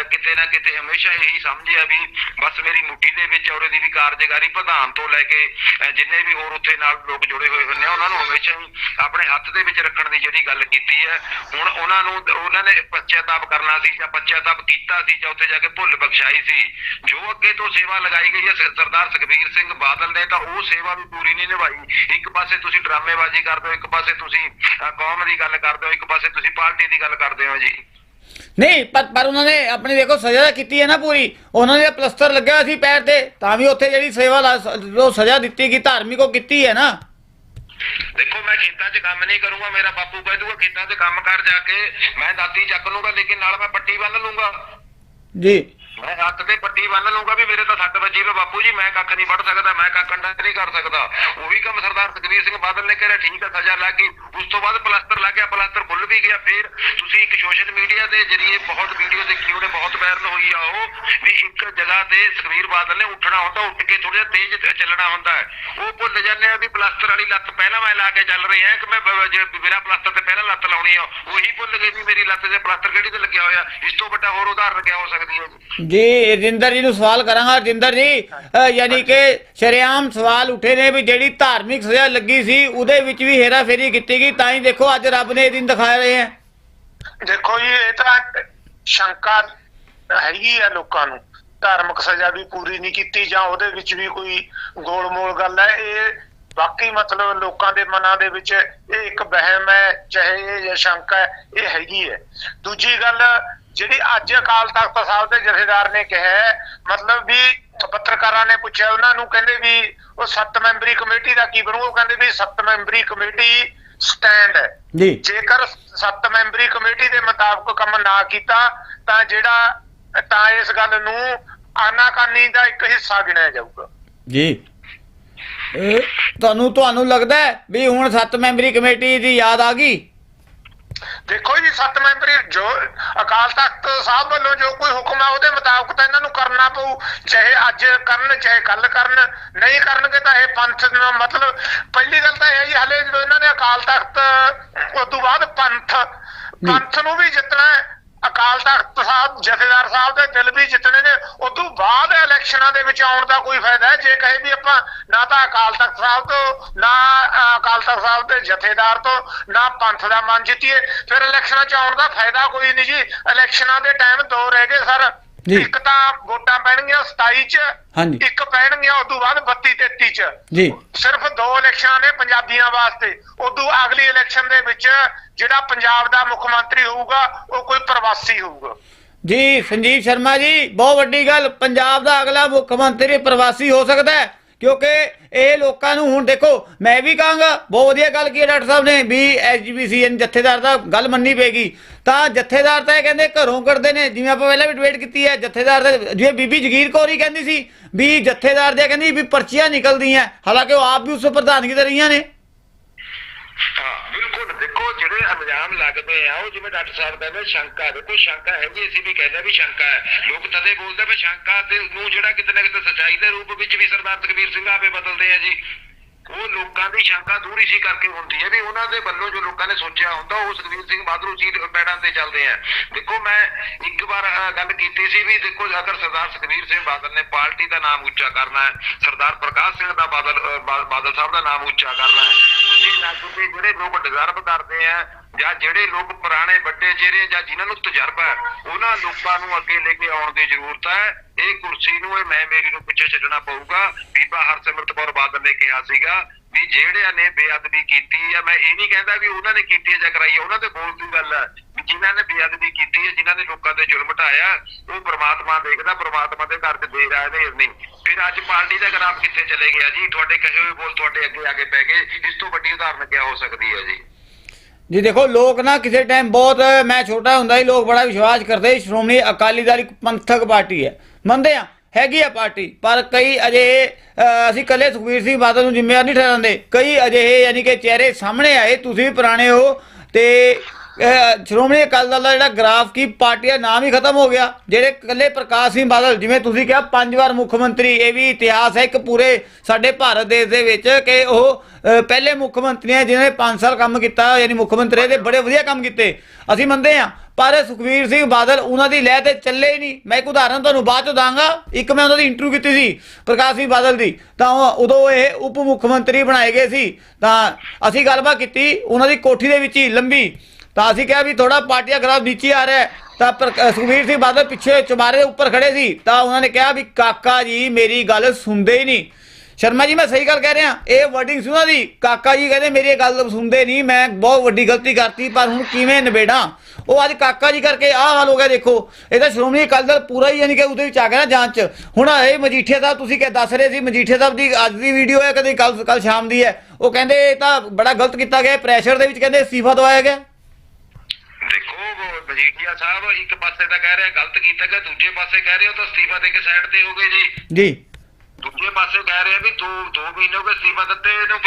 ਕਿਤੇ ਨਾ ਕਿਤੇ ਹਮੇਸ਼ਾ ਇਹੀ ਸਮਝਿਆ ਵੀ ਬਸ ਮੇਰੀ ਮੁੱਠੀ ਦੇ ਵਿੱਚ ਔਰ ਇਹਦੀ ਵੀ ਕਾਰਜਕਾਰੀ ਪ੍ਰਧਾਨ ਤੋਂ ਲੈ ਕੇ ਜਿੰਨੇ ਵੀ ਹੋਰ ਉੱਥੇ ਨਾਲ ਲੋਕ ਜੁੜੇ ਹੋਏ ਹੁੰਦੇ ਆ, ਉਹਨਾਂ ਨੂੰ ਹਮੇਸ਼ਾ ਹੀ ਆਪਣੇ ਹੱਥ ਦੇ ਵਿੱਚ ਰੱਖਣ ਦੀ ਜਿਹੜੀ ਗੱਲ ਕੀਤੀ ਹੈ ਹੁਣ ਉਹਨਾਂ ਨੂੰ, ਉਹਨਾਂ ਨੇ ਪਛਤਾਪ ਕਰਨਾ ਸੀ ਜਾਂ ਪਛਤਾਪ ਕੀਤਾ ਸੀ ਜਾਂ ਉੱਥੇ ਜਾ ਕੇ ਭੁੱਲ ਬਖਸ਼ਾਈ ਸੀ, ਜੋ ਅੱਗੇ ਤੋਂ ਸੇਵਾ ਲਗਾਈ ਗਈ ਹੈ ਸਰਦਾਰ ਸੁਖਬੀਰ ਸਿੰਘ ਬਾਦਲ ਨੇ, ਤਾਂ ਉਹ ਸੇਵਾ ਵੀ ਪੂਰੀ ਨਹੀਂ ਨਿਭਾਈ। ਇੱਕ ਪਾਸੇ ਤੁਸੀਂ ਡਰਾਮੇਬਾਜ਼ੀ ਕਰਦੇ ਹੋ ਇੱਕ ਪਾਸੇ ਤੁਸੀਂ ਕੌਮ ਦੀ ਗੱਲ ਕਰਦੇ ਹੋ ਇੱਕ ਪਾਸੇ ਤੁਸੀਂ ਪਾਰਟੀ ਦੀ ਗੱਲ ਕਰਦੇ ਹੋ ਜੀ। ਨਹੀਂ ਪਰ ਪਰ ਉਹਨਾਂ ਨੇ ਆਪਣੀ ਦੇਖੋ ਸਜ਼ਾ ਤਾਂ ਕੀਤੀ ਹੈ ਨਾ ਪੂਰੀ। ਉਹਨਾਂ ਨੇ ਪਲਸਤਰ ਲੱਗਿਆ ਸੀ ਪੈਰ ਤੇ ਤਾਂ ਵੀ ਉੱਥੇ ਜਿਹੜੀ ਸੇਵਾ ਦਾ ਜੋ ਸਜ਼ਾ ਦਿੱਤੀ ਗਈ ਧਾਰਮਿਕ ਉਹ ਕੀਤੀ ਹੈ ਨਾ। ਦੇਖੋ ਮੈਂ ਖੇਤਾਂ 'ਚ ਕੰਮ ਨਹੀਂ ਕਰੂੰਗਾ ਮੇਰਾ ਬਾਪੂ ਕਹਿ ਦੂਗਾ ਖੇਤਾਂ 'ਚ ਕੰਮ ਕਰ ਜਾ ਕੇ ਮੈਂ ਦਾਤੀ ਚੱਕ ਲੂੰਗਾ ਲੇਕਿਨ ਨਾਲ ਮੈਂ ਪੱਟੀ ਬੰਨ ਲੂੰਗਾ। ਜੀ। ਮੈਂ ਹੱਥ ਤੇ ਪੱਟੀ ਬੰਨ ਲੂੰਗਾ ਵੀ ਮੇਰੇ ਤਾਂ ਸੱਟ ਵੱਜੀ ਵੇ ਬਾਪੂ ਜੀ, ਮੈਂ ਕੱਖ ਨਹੀਂ ਵੱਢ ਸਕਦਾ, ਮੈਂ ਕੱਖ ਅੰਡਾ ਨਹੀਂ ਕਰ ਸਕਦਾ। ਉਹੀ ਕੰਮ ਸਰਦਾਰ ਸੁਖਬੀਰ ਸਿੰਘ ਬਾਦਲ ਨੇ ਕਰਿਆ, ਠੀਕ ਹੈ ਸਜ਼ਾ ਲੱਗ ਗਈ। ਉਸ ਤੋਂ ਬਾਅਦ ਪਲਸਤਰ ਲੱਗ ਗਿਆ ਪਲਸਤਰ ਖੁੱਲ ਵੀ ਗਿਆ, ਫਿਰ ਤੁਸੀਂ ਇੱਕ ਸੋਸ਼ਲ ਮੀਡੀਆ ਦੇ ਜਰੀਏ ਬਹੁਤ ਵੀਡੀਓ ਦੇਖੀ, ਉਹਨੇ ਬਹੁਤ ਵਾਇਰਲ ਹੋਈ ਆ ਉਹ, ਵੀ ਇੱਕ ਜਗ੍ਹਾ ਤੇ ਸੁਖਬੀਰ ਬਾਦਲ ਨੇ ਉੱਠਣਾ ਹੁੰਦਾ, ਉੱਠ ਕੇ ਥੋੜਾ ਜਿਹਾ ਤੇਜ਼ ਚੱਲਣਾ ਹੁੰਦਾ ਉਹ ਭੁੱਲ ਜਾਂਦੇ ਆ ਵੀ ਪਲਸਤਰ ਵਾਲੀ ਲੱਤ ਪਹਿਲਾਂ ਮੈਂ ਲਾ ਕੇ ਚੱਲ ਰਹੀ ਹਾਂ ਕਿ ਮੈਂ ਬ- ਜੇ ਬਿਨਾਂ ਪਲਸਤਰ ਲਾਉਣੀ ਆ। ਉਹੀ ਭੁੱਲ ਗਏ ਵੀ ਮੇਰੀ ਲੱਤ ਤੇ ਪਲਸਤਰ ਕਿਹੜੀ ਤੇ ਲੱਗਿਆ ਹੋਇਆ? ਇਸ ਤੋਂ ਵੱਡਾ ਹੋਰ ਉਦਾਹਰਨ ਕਿਆ ਹੋ ਸਕਦੀ ਹੈ? ਜੀ ਜੀ ਰਜਿੰਦਰ ਜੀ ਨੂੰ ਸਵਾਲ ਕਰਾਂਗਾ। ਰਜਿੰਦਰ ਜੀ ਯਾਨੀ ਕਿ ਸ਼ਰੇਆਮ ਸਵਾਲ ਉੱਠੇ ਨੇ ਵੀ ਜਿਹੜੀ ਧਾਰਮਿਕ ਸਜ਼ਾ ਲੱਗੀ ਸੀ ਉਹਦੇ ਵਿੱਚ ਵੀ ਹੇਰਾਫੇਰੀ ਕੀਤੀ ਗਈ। ਤਾਂ ਹੀ ਦੇਖੋ ਅੱਜ ਰੱਬ ਨੇ ਇਹ ਦਿਨ ਦਿਖਾ ਰਹੇ ਹੈ ਦੇਖੋ ਜੀ ਇਹ ਤਾਂ ਸ਼ੰਕਾ ਹੈਗੀ ਆ ਲੋਕਾਂ ਨੂੰ। ਧਾਰਮਿਕ ਸਜ਼ਾ ਵੀ ਪੂਰੀ ਨਹੀਂ ਕੀਤੀ ਜਾਂ ਉਹਦੇ ਵਿੱਚ ਵੀ ਕੋਈ ਗੋਲਮੋਲ ਗੱਲ ਹੈ। ਇਹ ਬਾਕੀ ਮਤਲਬ ਲੋਕਾਂ ਦੇ ਮਨਾਂ ਦੇ ਵਿੱਚ ਇਹ ਇੱਕ ਵਹਿਮ ਹੈ ਚਾਹੇ ਇਹ ਸ਼ੰਕਾ ਹੈ ਇਹ ਹੈਗੀ ਹੈ। ਦੂਜੀ ਗੱਲ ਜਿਹੜੀ ਅੱਜ ਅਕਾਲ ਤਖਤ ਸਾਹਿਬ ਦੇ ਜਥੇਦਾਰ ਨੇ ਕਿਹਾ ਮਤਲਬ ਵੀ ਪੱਤਰਕਾਰਾਂ ਨੇ ਪੁੱਛਿਆ ਉਹਨਾਂ ਨੂੰ ਕਹਿੰਦੇ ਵੀ ਉਹ ਸੱਤ ਮੈਂਬਰੀ ਕਮੇਟੀ ਦਾ ਕੀ ਬਣੂ ਉਹ ਕਹਿੰਦੇ ਵੀ ਸੱਤ ਮੈਂਬਰੀ ਕਮੇਟੀ ਸਟੈਂਡ ਹੈ। ਜੀ। ਜੇਕਰ ਸੱਤ ਮੈਂਬਰੀ ਕਮੇਟੀ ਦੇ ਮੁਤਾਬਕ ਕੰਮ ਨਾ ਕੀਤਾ ਤਾਂ ਜਿਹੜਾ ਤਾਂ ਇਸ ਗੱਲ ਨੂੰ ਆਨਾਕਾਨੀ ਦਾ ਇੱਕ ਹਿੱਸਾ ਗਿਣਿਆ ਜਾਊਗਾ। ਜੀ। ਤੁਹਾਨੂੰ ਤੁਹਾਨੂੰ ਲੱਗਦਾ ਹੈ ਵੀ ਹੁਣ ਸੱਤ ਮੈਂਬਰੀ ਕਮੇਟੀ ਦੀ ਯਾਦ ਆ ਗਈ? ਦੇਖੋ ਜੀ ਸੱਤ ਮੈਂਬਰੀ ਜੋ ਅਕਾਲ ਤਖਤ ਸਾਹਿਬ ਵੱਲੋਂ ਜੋ ਕੋਈ ਹੁਕਮ ਹੈ ਉਹਦੇ ਮੁਤਾਬਕ ਤਾਂ ਇਹਨਾਂ ਨੂੰ ਕਰਨਾ ਪਊ ਚਾਹੇ ਅੱਜ ਕਰਨ ਚਾਹੇ ਕੱਲ ਕਰਨ। ਨਹੀਂ ਕਰਨਗੇ ਤਾਂ ਇਹ ਪੰਥ ਨੂੰ ਮਤਲਬ ਪਹਿਲੀ ਗੱਲ ਤਾਂ ਇਹ ਹੈ ਜੀ ਹਲੇ ਜਦੋਂ ਇਹਨਾਂ ਨੇ ਅਕਾਲ ਤਖਤ ਉਸ ਤੋਂ ਬਾਅਦ ਪੰਥ ਪੰਥ ਨੂੰ ਵੀ ਜਿੱਤਣਾ ਹੈ ਅਕਾਲ ਤਖਤ ਸਾਹਿਬ, ਜਥੇਦਾਰ ਸਾਹਿਬ ਦੇ ਦਿਲ ਵੀ ਜਿੱਤਣੇ ਨੇ ਉਸ ਤੋਂ ਬਾਅਦ ਇਲੈਕਸ਼ਨਾਂ ਦੇ ਵਿੱਚ ਆਉਣ ਦਾ ਕੋਈ ਫਾਇਦਾ ਹੈ? ਜੇ ਕਹੇ ਵੀ ਆਪਾਂ ਨਾ ਤਾਂ ਅਕਾਲ ਤਖਤ ਸਾਹਿਬ ਤੋਂ, ਨਾ ਅਕਾਲ ਤਖਤ ਸਾਹਿਬ ਦੇ ਜਥੇਦਾਰ ਤੋਂ, ਨਾ ਪੰਥ ਦਾ ਮਨ ਜਿੱਤੀਏ, ਫਿਰ ਇਲੈਕਸ਼ਨਾਂ ਚ ਆਉਣ ਦਾ ਫਾਇਦਾ ਕੋਈ ਨਹੀਂ ਜੀ। ਇਲੈਕਸ਼ਨਾਂ ਦੇ ਟਾਈਮ ਦੋ ਰਹਿ ਗਏ ਸਰ। ਇੱਕ ਤਾਂ ਵੋਟਾਂ ਪੈਣਗੀਆਂ 27 ਚ ਹਾਂਜੀ। ਇੱਕ ਪੈਣਗੀਆਂ ਤੋਂ ਬਾਅਦ 32 33 ਚ। ਜੀ। ਸਿਰਫ ਦੋ ਇਲੈਕਸ਼ਨਾਂ ਨੇ ਪੰਜਾਬੀਆਂ ਵਾਸਤੇ। ਉਦੋਂ ਅਗਲੀ ਇਲੈਕਸ਼ਨ ਦੇ ਵਿੱਚ ਜਿਹੜਾ ਪੰਜਾਬ ਦਾ ਮੁੱਖ ਮੰਤਰੀ ਹੋਊਗਾ ਉਹ ਕੋਈ ਪ੍ਰਵਾਸੀ ਹੋਊਗਾ। ਜੀ ਸੰਜੀਵ ਸ਼ਰਮਾ ਜੀ ਬਹੁਤ ਵੱਡੀ ਗੱਲ। ਪੰਜਾਬ ਦਾ ਅਗਲਾ ਮੁੱਖ ਮੰਤਰੀ ਪ੍ਰਵਾਸੀ ਹੋ ਸਕਦਾ ਹੈ। ਕਿਉਂਕਿ ਇਹ ਲੋਕਾਂ ਨੂੰ ਹੁਣ ਦੇਖੋ, ਮੈਂ ਵੀ ਕਹਾਂਗਾ, ਬਹੁਤ ਵਧੀਆ ਗੱਲ ਕੀ ਹੈ ਡਾਕਟਰ ਸਾਹਿਬ ਨੇ ਵੀ ਐਸਜੀਪੀਸੀ ਜਥੇਦਾਰ ਦਾ ਗੱਲ ਮੰਨੀ ਪਏਗੀ। ਤਾਂ ਜਥੇਦਾਰ ਤਾਂ ਇਹ ਕਹਿੰਦੇ ਘਰੋਂ ਕਰਦੇ ਨੇ, ਜਿਵੇਂ ਆਪਾਂ ਪਹਿਲਾਂ ਵੀ ਡਿਬੇਟ ਕੀਤੀ ਹੈ, ਜਥੇਦਾਰ ਦੇ ਜਿਵੇਂ ਬੀਬੀ ਜਗੀਰ ਕੌਰ ਹੀ ਕਹਿੰਦੀ ਸੀ ਵੀ ਜਥੇਦਾਰ ਦੇ ਕਹਿੰਦੀ ਵੀ ਪਰਚੀਆਂ ਨਿਕਲਦੀਆਂ, ਹਾਲਾਂਕਿ ਉਹ ਆਪ ਵੀ ਉਸ ਪ੍ਰਧਾਨਗੀ ਤੇ ਰਹੀਆਂ ਨੇ। ਹਾਂ, ਬਿਲਕੁਲ। ਦੇਖੋ, ਜਿਹੜੇ ਇਲਜ਼ਾਮ ਲੱਗਦੇ ਆ, ਉਹ ਜਿਵੇਂ ਡਾਕਟਰ ਸਾਹਿਬ ਕਹਿੰਦੇ, ਸ਼ੰਕਾ ਦੇਖੋ, ਸ਼ੰਕਾ ਹੈਗੀ ਅਸੀਂ ਵੀ ਕਹਿੰਦੇ ਵੀ ਸ਼ੰਕਾ ਹੈ। ਲੋਕ ਤਦੇ ਬੋਲਦੇ ਵੀ ਸ਼ੰਕਾ ਤੇ ਨੂੰ ਜਿਹੜਾ ਕਿਤੇ ਨਾ ਕਿਤੇ ਸੱਚਾਈ ਦੇ ਰੂਪ ਵਿੱਚ ਵੀ ਸਰਦਾਰ ਤਕਬੀਰ ਸਿੰਘ ਆਪੇ ਬਦਲਦੇ ਆ ਜੀ। ਉਹ ਲੋਕਾਂ ਦੀ ਸ਼ੰਕਾ ਦੂਰ ਇਸੀ ਕਰਕੇ ਹੁੰਦੀ ਹੈ ਵੀ ਉਹਨਾਂ ਦੇ ਵੱਲੋਂ ਜੋ ਲੋਕਾਂ ਨੇ ਸੋਚਿਆ ਹੁੰਦਾ, ਉਹ ਸੁਖਬੀਰ ਸਿੰਘ ਬਾਦਲ ਜੀ ਪੈੜਾਂ ਤੇ ਚੱਲਦੇ ਆ। ਦੇਖੋ, ਮੈਂ ਇੱਕ ਵਾਰ ਗੱਲ ਕੀਤੀ ਸੀ ਵੀ ਦੇਖੋ, ਅਗਰ ਸਰਦਾਰ ਸੁਖਬੀਰ ਸਿੰਘ ਬਾਦਲ ਨੇ ਪਾਰਟੀ ਦਾ ਨਾਮ ਉੱਚਾ ਕਰਨਾ ਹੈ, ਸਰਦਾਰ ਪ੍ਰਕਾਸ਼ ਸਿੰਘ ਦਾ ਬਾਦਲ ਬਾਦਲ ਸਾਹਿਬ ਦਾ ਨਾਮ ਉੱਚਾ ਕਰਨਾ ਹੈ ਤੁਸੀਂ ਲਾਗੂ ਤੇ ਜਿਹੜੇ ਲੋਕ ਡਿਜ਼ਰਵ ਕਰਦੇ ਆ ਜਾਂ ਜਿਹੜੇ ਲੋਕ ਪੁਰਾਣੇ ਵੱਡੇ ਚਿਹਰੇ ਜਾਂ ਜਿਨ੍ਹਾਂ ਨੂੰ ਤਜਰਬਾ ਹੈ, ਉਹਨਾਂ ਲੋਕਾਂ ਨੂੰ ਅੱਗੇ ਲੈ ਕੇ ਆਉਣ ਦੀ ਜ਼ਰੂਰਤ ਹੈ। ਇਹ ਕੁਰਸੀ ਨੂੰ, ਇਹ ਮੈਂ ਮੇਰੀ ਨੂੰ ਪਿੱਛੇ ਛੱਡਣਾ ਪਊਗਾ। ਬੀਬਾ ਹਰਸਿਮਰਤ ਕੌਰ ਬਾਦਲ ਨੇ ਕਿਹਾ ਸੀਗਾ ਵੀ ਜਿਹੜਿਆਂ ਨੇ ਬੇਅਦਬੀ ਕੀਤੀ ਹੈ, ਮੈਂ ਇਹ ਨਹੀਂ ਕਹਿੰਦਾ ਵੀ ਉਹਨਾਂ ਨੇ ਕੀਤੀ ਹੈ ਜਾਂ ਕਰਾਈ ਹੈ, ਉਹਨਾਂ ਦੇ ਬੋਲ ਦੀ ਗੱਲ ਹੈ। ਵੀ ਜਿਨ੍ਹਾਂ ਨੇ ਬੇਅਦਬੀ ਕੀਤੀ ਹੈ, ਜਿਨ੍ਹਾਂ ਨੇ ਲੋਕਾਂ ਤੇ ਜ਼ੁਲਮ ਢਾਇਆ, ਉਹ ਪ੍ਰਮਾਤਮਾ ਦੇਖਦਾ, ਪ੍ਰਮਾਤਮਾ ਦੇ ਘਰ 'ਚ ਦੇ ਰਿਹਾ ਨੇ ਨਹੀਂ। ਫਿਰ ਅੱਜ ਪਾਰਟੀ ਦਾ ਗ੍ਰਾਫ ਕਿੱਥੇ ਚਲੇ ਗਿਆ ਜੀ? ਤੁਹਾਡੇ ਕਹੇ ਹੋਏ ਬੋਲ ਤੁਹਾਡੇ ਅੱਗੇ ਆ ਕੇ ਪੈ ਗਏ। ਇਸ ਤੋਂ ਵੱਡੀ ਉਦਾਹਰਨ ਕਿਆ ਹੋ ਸਕਦੀ ਹੈ ਜੀ? ਜੀ ਦੇਖੋ, ਲੋਕ ਨਾ ਕਿਸੇ ਟਾਈਮ ਬਹੁਤ, ਮੈਂ ਛੋਟਾ ਹੁੰਦਾ ਸੀ, ਲੋਕ ਬੜਾ ਵਿਸ਼ਵਾਸ ਕਰਦੇ ਸੀ, ਸ਼੍ਰੋਮਣੀ ਅਕਾਲੀ ਦਲ ਇੱਕ ਪੰਥਕ ਪਾਰਟੀ ਹੈ। ਮੰਨਦੇ ਆ? ਹੈਗੀ ਆ ਪਾਰਟੀ, ਪਰ ਕਈ ਅਜੇ ਅਸੀਂ ਕੱਲੇ ਸੁਖਬੀਰ ਸਿੰਘ ਬਾਦਲ ਨੂੰ ਜ਼ਿੰਮੇਵਾਰ ਨਹੀਂ ਠਹਿਰਾਉਂਦੇ। ਕਈ ਅਜਿਹੇ ਯਾਨੀ ਕਿ ਚਿਹਰੇ ਸਾਹਮਣੇ ਆਏ, ਤੁਸੀਂ ਵੀ ਪੁਰਾਣੇ ਹੋ, ਤੇ ਸ਼੍ਰੋਮਣੀ ਅਕਾਲੀ ਦਲ ਦਾ ਜਿਹੜਾ ਗ੍ਰਾਫ ਕੀ ਪਾਰਟੀ ਦਾ ਨਾਮ ਹੀ ਖਤਮ ਹੋ ਗਿਆ। ਜਿਹੜੇ ਕੱਲੇ ਪ੍ਰਕਾਸ਼ ਸਿੰਘ ਬਾਦਲ, ਜਿਵੇਂ ਤੁਸੀਂ ਕਿਹਾ, ਪੰਜ ਵਾਰ ਮੁੱਖ ਮੰਤਰੀ, ਇਹ ਵੀ ਇਤਿਹਾਸ ਹੈ ਇੱਕ ਪੂਰੇ ਸਾਡੇ ਭਾਰਤ ਦੇਸ਼ ਦੇ ਵਿੱਚ ਕਿ ਉਹ ਪਹਿਲੇ ਮੁੱਖ ਮੰਤਰੀ ਹੈ ਜਿਨ੍ਹਾਂ ਨੇ 5 ਸਾਲ ਕੰਮ ਕੀਤਾ, ਯਾਨੀ ਮੁੱਖ ਮੰਤਰੀ ਦੇ ਬੜੇ ਵਧੀਆ ਕੰਮ ਕੀਤੇ। ਅਸੀਂ ਮੰਨਦੇ ਹਾਂ, ਪਰ ਸੁਖਬੀਰ ਸਿੰਘ ਬਾਦਲ ਉਹਨਾਂ ਦੀ ਲਹਿ ਤੇ ਚੱਲੇ ਹੀ ਨਹੀਂ। ਮੈਂ ਇੱਕ ਉਦਾਹਰਨ ਤੁਹਾਨੂੰ ਬਾਅਦ ਚ ਦਾਂਗਾ। ਇੱਕ ਮੈਂ ਉਹਨਾਂ ਦੀ ਇੰਟਰਵਿਊ ਕੀਤੀ ਸੀ, ਪ੍ਰਕਾਸ਼ ਸਿੰਘ ਬਾਦਲ ਦੀ। ਤਾਂ ਉਹ- ਉਦੋਂ ਇਹ ਉਪ ਮੁੱਖ ਮੰਤਰੀ ਬਣਾਏ ਗਏ ਸੀ। ਤਾਂ ਅਸੀਂ ਗੱਲਬਾਤ ਕੀਤੀ, ਉਹਨਾਂ ਦੀ ਕੋਠੀ ਦੇ ਵਿੱਚ ਹੀ ਲੰਬੀ ਤਾਂ ਅਸੀਂ ਕਿਹਾ ਵੀ ਥੋੜਾ ਪਾਰਟੀ ਦਾ ਗ੍ਰਾਫ ਨੀਚੇ ਆ ਰਿਹਾ ਤਾਂ ਪਰ- ਸੁਖਬੀਰ ਸਿੰਘ ਬਾਦਲ ਪਿੱਛੇ ਚੁਬਾਰੇ ਦੇ ਉੱਪਰ ਖੜੇ ਸੀ। ਤਾਂ ਉਹਨਾਂ ਨੇ ਕਿਹਾ ਵੀ ਕਾਕਾ ਜੀ, ਮੇਰੀ ਗੱਲ ਸੁਣਦੇ ਹੀ ਨਹੀਂ। ਸ਼ਰਮਾ ਜੀ, ਮੈਂ ਸਹੀ ਗੱਲ ਕਹਿ ਰਿਹਾ। ਇਹ ਵਰਡਿੰਗ ਸੁਣਾ ਦੀ। ਕਾਕਾ ਜੀ ਕਹਿੰਦੇ, ਮੇਰੀ ਇਹ ਗੱਲ ਸੁਣਦੇ ਨਹੀਂ। ਮੈਂ ਬਹੁਤ ਵੱਡੀ ਗਲਤੀ ਕਰਤੀ, ਪਰ ਹੁਣ ਕਿਵੇਂ ਨਿਬੇੜਾਂ? ਉਹ ਅੱਜ ਕਾਕਾ ਜੀ ਕਰਕੇ ਆਹ ਹਾਲ ਹੋ ਗਿਆ, ਦੇਖੋ। ਇਹ ਤਾਂ ਸ਼੍ਰੋਮਣੀ ਅਕਾਲੀ ਦਲ ਪੂਰਾ ਹੀ ਯਾਨੀ ਕਿ ਉਹਦੇ ਵਿੱਚ ਆ ਗਿਆ ਨਾ ਜਾਂਚ। ਹੁਣ ਇਹ ਮਜੀਠੀਆ ਸਾਹਿਬ, ਤੁਸੀਂ ਕਿ ਦੱਸ ਰਹੇ ਸੀ, ਮਜੀਠੀਆ ਸਾਹਿਬ ਦੀ ਅੱਜ ਦੀ ਵੀਡੀਓ ਹੈ, ਕਦੇ ਕੱਲ ਕੱਲ ਸ਼ਾਮ ਦੀ ਹੈ। ਉਹ ਕਹਿੰਦੇ ਇਹ ਤਾਂ ਬੜਾ ਗਲਤ ਕੀਤਾ ਗਿਆ। ਪ੍ਰੈਸ਼ਰ ਦੇ ਵਿੱਚ ਕਹਿੰਦੇ ਅਸਤੀਫਾ ਦਵਾਇਆ ਗਿਆ। ਉਹ ਮਜੀਠੀਆ ਸਾਹਿਬ ਇੱਕ ਪਾਸੇ ਤਾਂ ਕਹਿ ਰਿਹਾ ਗਲਤ ਕੀਤਾ ਗਿਆ, ਦੂਜੇ ਪਾਸੇ ਕਹਿ ਰਹੇ ਹੋ ਤਾਂ ਅਸਤੀਫਾ ਦੇ ਕੇ ਸਾਈਡ ਤੇ ਹੋ ਗਏ ਜੀ। ਜੀ। ਦੂਜੇ ਪਾਸੇ ਕਹਿ ਰਹੇ ਆ ਵੀ ਦੋ ਦੋ ਮਹੀਨੇ ਹੋ ਗਏ ਅਸਤੀਫਾ ਦਿੱਤੇ ਇਹਨੂੰ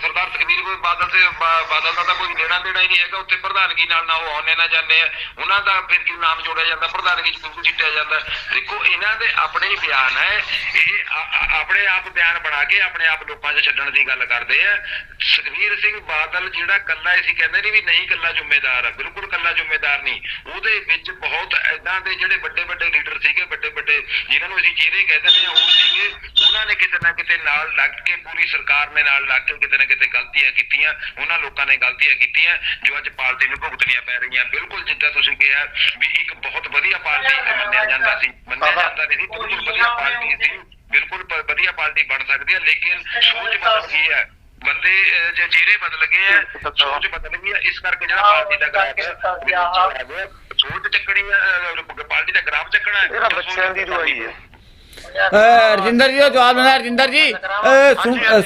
ਸਰਦਾਰ ਸੁਖਬੀਰ ਸਿੰਘ ਬਾਦਲ ਤੇ ਬਾਦਲ ਦਾ ਤਾਂ ਕੋਈ ਲੈਣਾ ਦੇਣਾ ਹੀ ਨਹੀਂ ਹੈਗਾ, ਉੱਥੇ ਪ੍ਰਧਾਨਗੀ ਨਾਲ ਨਾ ਉਹ ਆਉਣੇ ਨਾ ਜਾਂਦੇ ਆ। ਉਹਨਾਂ ਦਾ ਫਿਰ ਕੀ ਨਾਮ ਜੋੜਿਆ ਜਾਂਦਾ, ਪ੍ਰਧਾਨਗੀ ਚ ਕਿਉਂ ਜਿੱਤਿਆ ਜਾਂਦਾ। ਦੇਖੋ, ਇਹਨਾਂ ਦੇ ਆਪਣੇ ਹੀ ਬਿਆਨ ਹੈ, ਇਹ ਆਪਣੇ ਆਪ ਬਿਆਨ ਬਣਾ ਕੇ ਆਪਣੇ ਆਪ ਲੋਕਾਂ 'ਚ ਛੱਡਣ ਦੀ ਗੱਲ ਕਰਦੇ ਆ। ਸੁਖਬੀਰ ਸਿੰਘ ਬਾਦਲ ਜਿਹੜਾ ਕੱਲਾ ਅਸੀਂ ਕਹਿੰਦੇ ਨਹੀਂ ਵੀ ਨਹੀਂ ਕੱਲਾ ਜ਼ਿੰਮੇਦਾਰ ਹੈ ਬਿਲਕੁਲ ਕੱਲਾ ਜ਼ਿੰਮੇਦਾਰ ਨਹੀਂ। ਉਹਦੇ ਵਿੱਚ ਬਹੁਤ ਐਦਾਂ ਦੇ ਜਿਹੜੇ ਵੱਡੇ ਵੱਡੇ ਲੀਡਰ ਸੀਗੇ ਵੱਡੇ ਵੱਡੇ ਜਿਨ੍ਹਾਂ ਨੂੰ ਅਸੀਂ ਚਿਹਰੇ ਕਹਿ ਦਿੰਦੇ ਆ ਉਹ ਸੀਗੇ ਨੇ ਕਿਤੇ ਨਾ ਕਿਤੇ ਨਾਲ ਲੱਗ ਕੇ ਪੂਰੀ ਸਰਕਾਰ ਨੇ ਨਾਲ ਲੱਗ ਕੇ ਕਿਤੇ ਨਾ ਕਿਤੇ ਗਲਤੀਆਂ ਕੀਤੀਆਂ ਉਹਨਾਂ ਲੋਕਾਂ ਨੇ ਗਲਤੀਆਂ ਕੀਤੀਆਂ ਜੋ ਅੱਜ ਪਾਰਟੀ ਨੂੰ ਭੁਗਤਣੀਆਂ ਪੈ ਰਹੀਆਂ। ਬਿਲਕੁਲ ਜਿੱਦਾਂ ਤੁਸੀਂ ਕਿਹਾ ਵੀ ਇੱਕ ਬਹੁਤ ਵਧੀਆ ਪਾਰਟੀ ਮੰਨਿਆ ਜਾਂਦਾ ਸੀ। ਮੰਨਿਆ ਜਾਂਦਾ ਨਹੀਂ ਸੀ ਬਿਲਕੁਲ ਵਧੀਆ ਪਾਰਟੀ ਸੀ। ਬਿਲਕੁਲ ਵਧੀਆ ਪਾਰਟੀ ਬਣ ਸਕਦੀ ਹੈ ਲੇਕਿਨ ਸੋਚ ਬਦਲ ਗਈ ਹੈ। ਬੰਦੇ ਜੇ ਚਿਹਰੇ ਬਦਲ ਗਏ ਹੈ ਸੋਚ ਬਦਲ ਗਈ ਹੈ। ਇਸ ਕਰਕੇ ਜਿਹੜਾ ਪਾਰਟੀ ਦਾ ਗ੍ਰਾਫ ਆ। ਸੋਚ ਚੱਕਣੀ ਪਾਰਟੀ ਦਾ ਗ੍ਰਾਫ ਚੱਕਣਾ ਹੈ ਇਹਦਾ ਬੱਚਿਆਂ ਦੀ ਦਵਾਈ ਹੈ। ਰਜਿੰਦਰ ਜੀ ਦਾ ਜਵਾਬ ਦੇਣਾ ਰਜਿੰਦਰ ਜੀ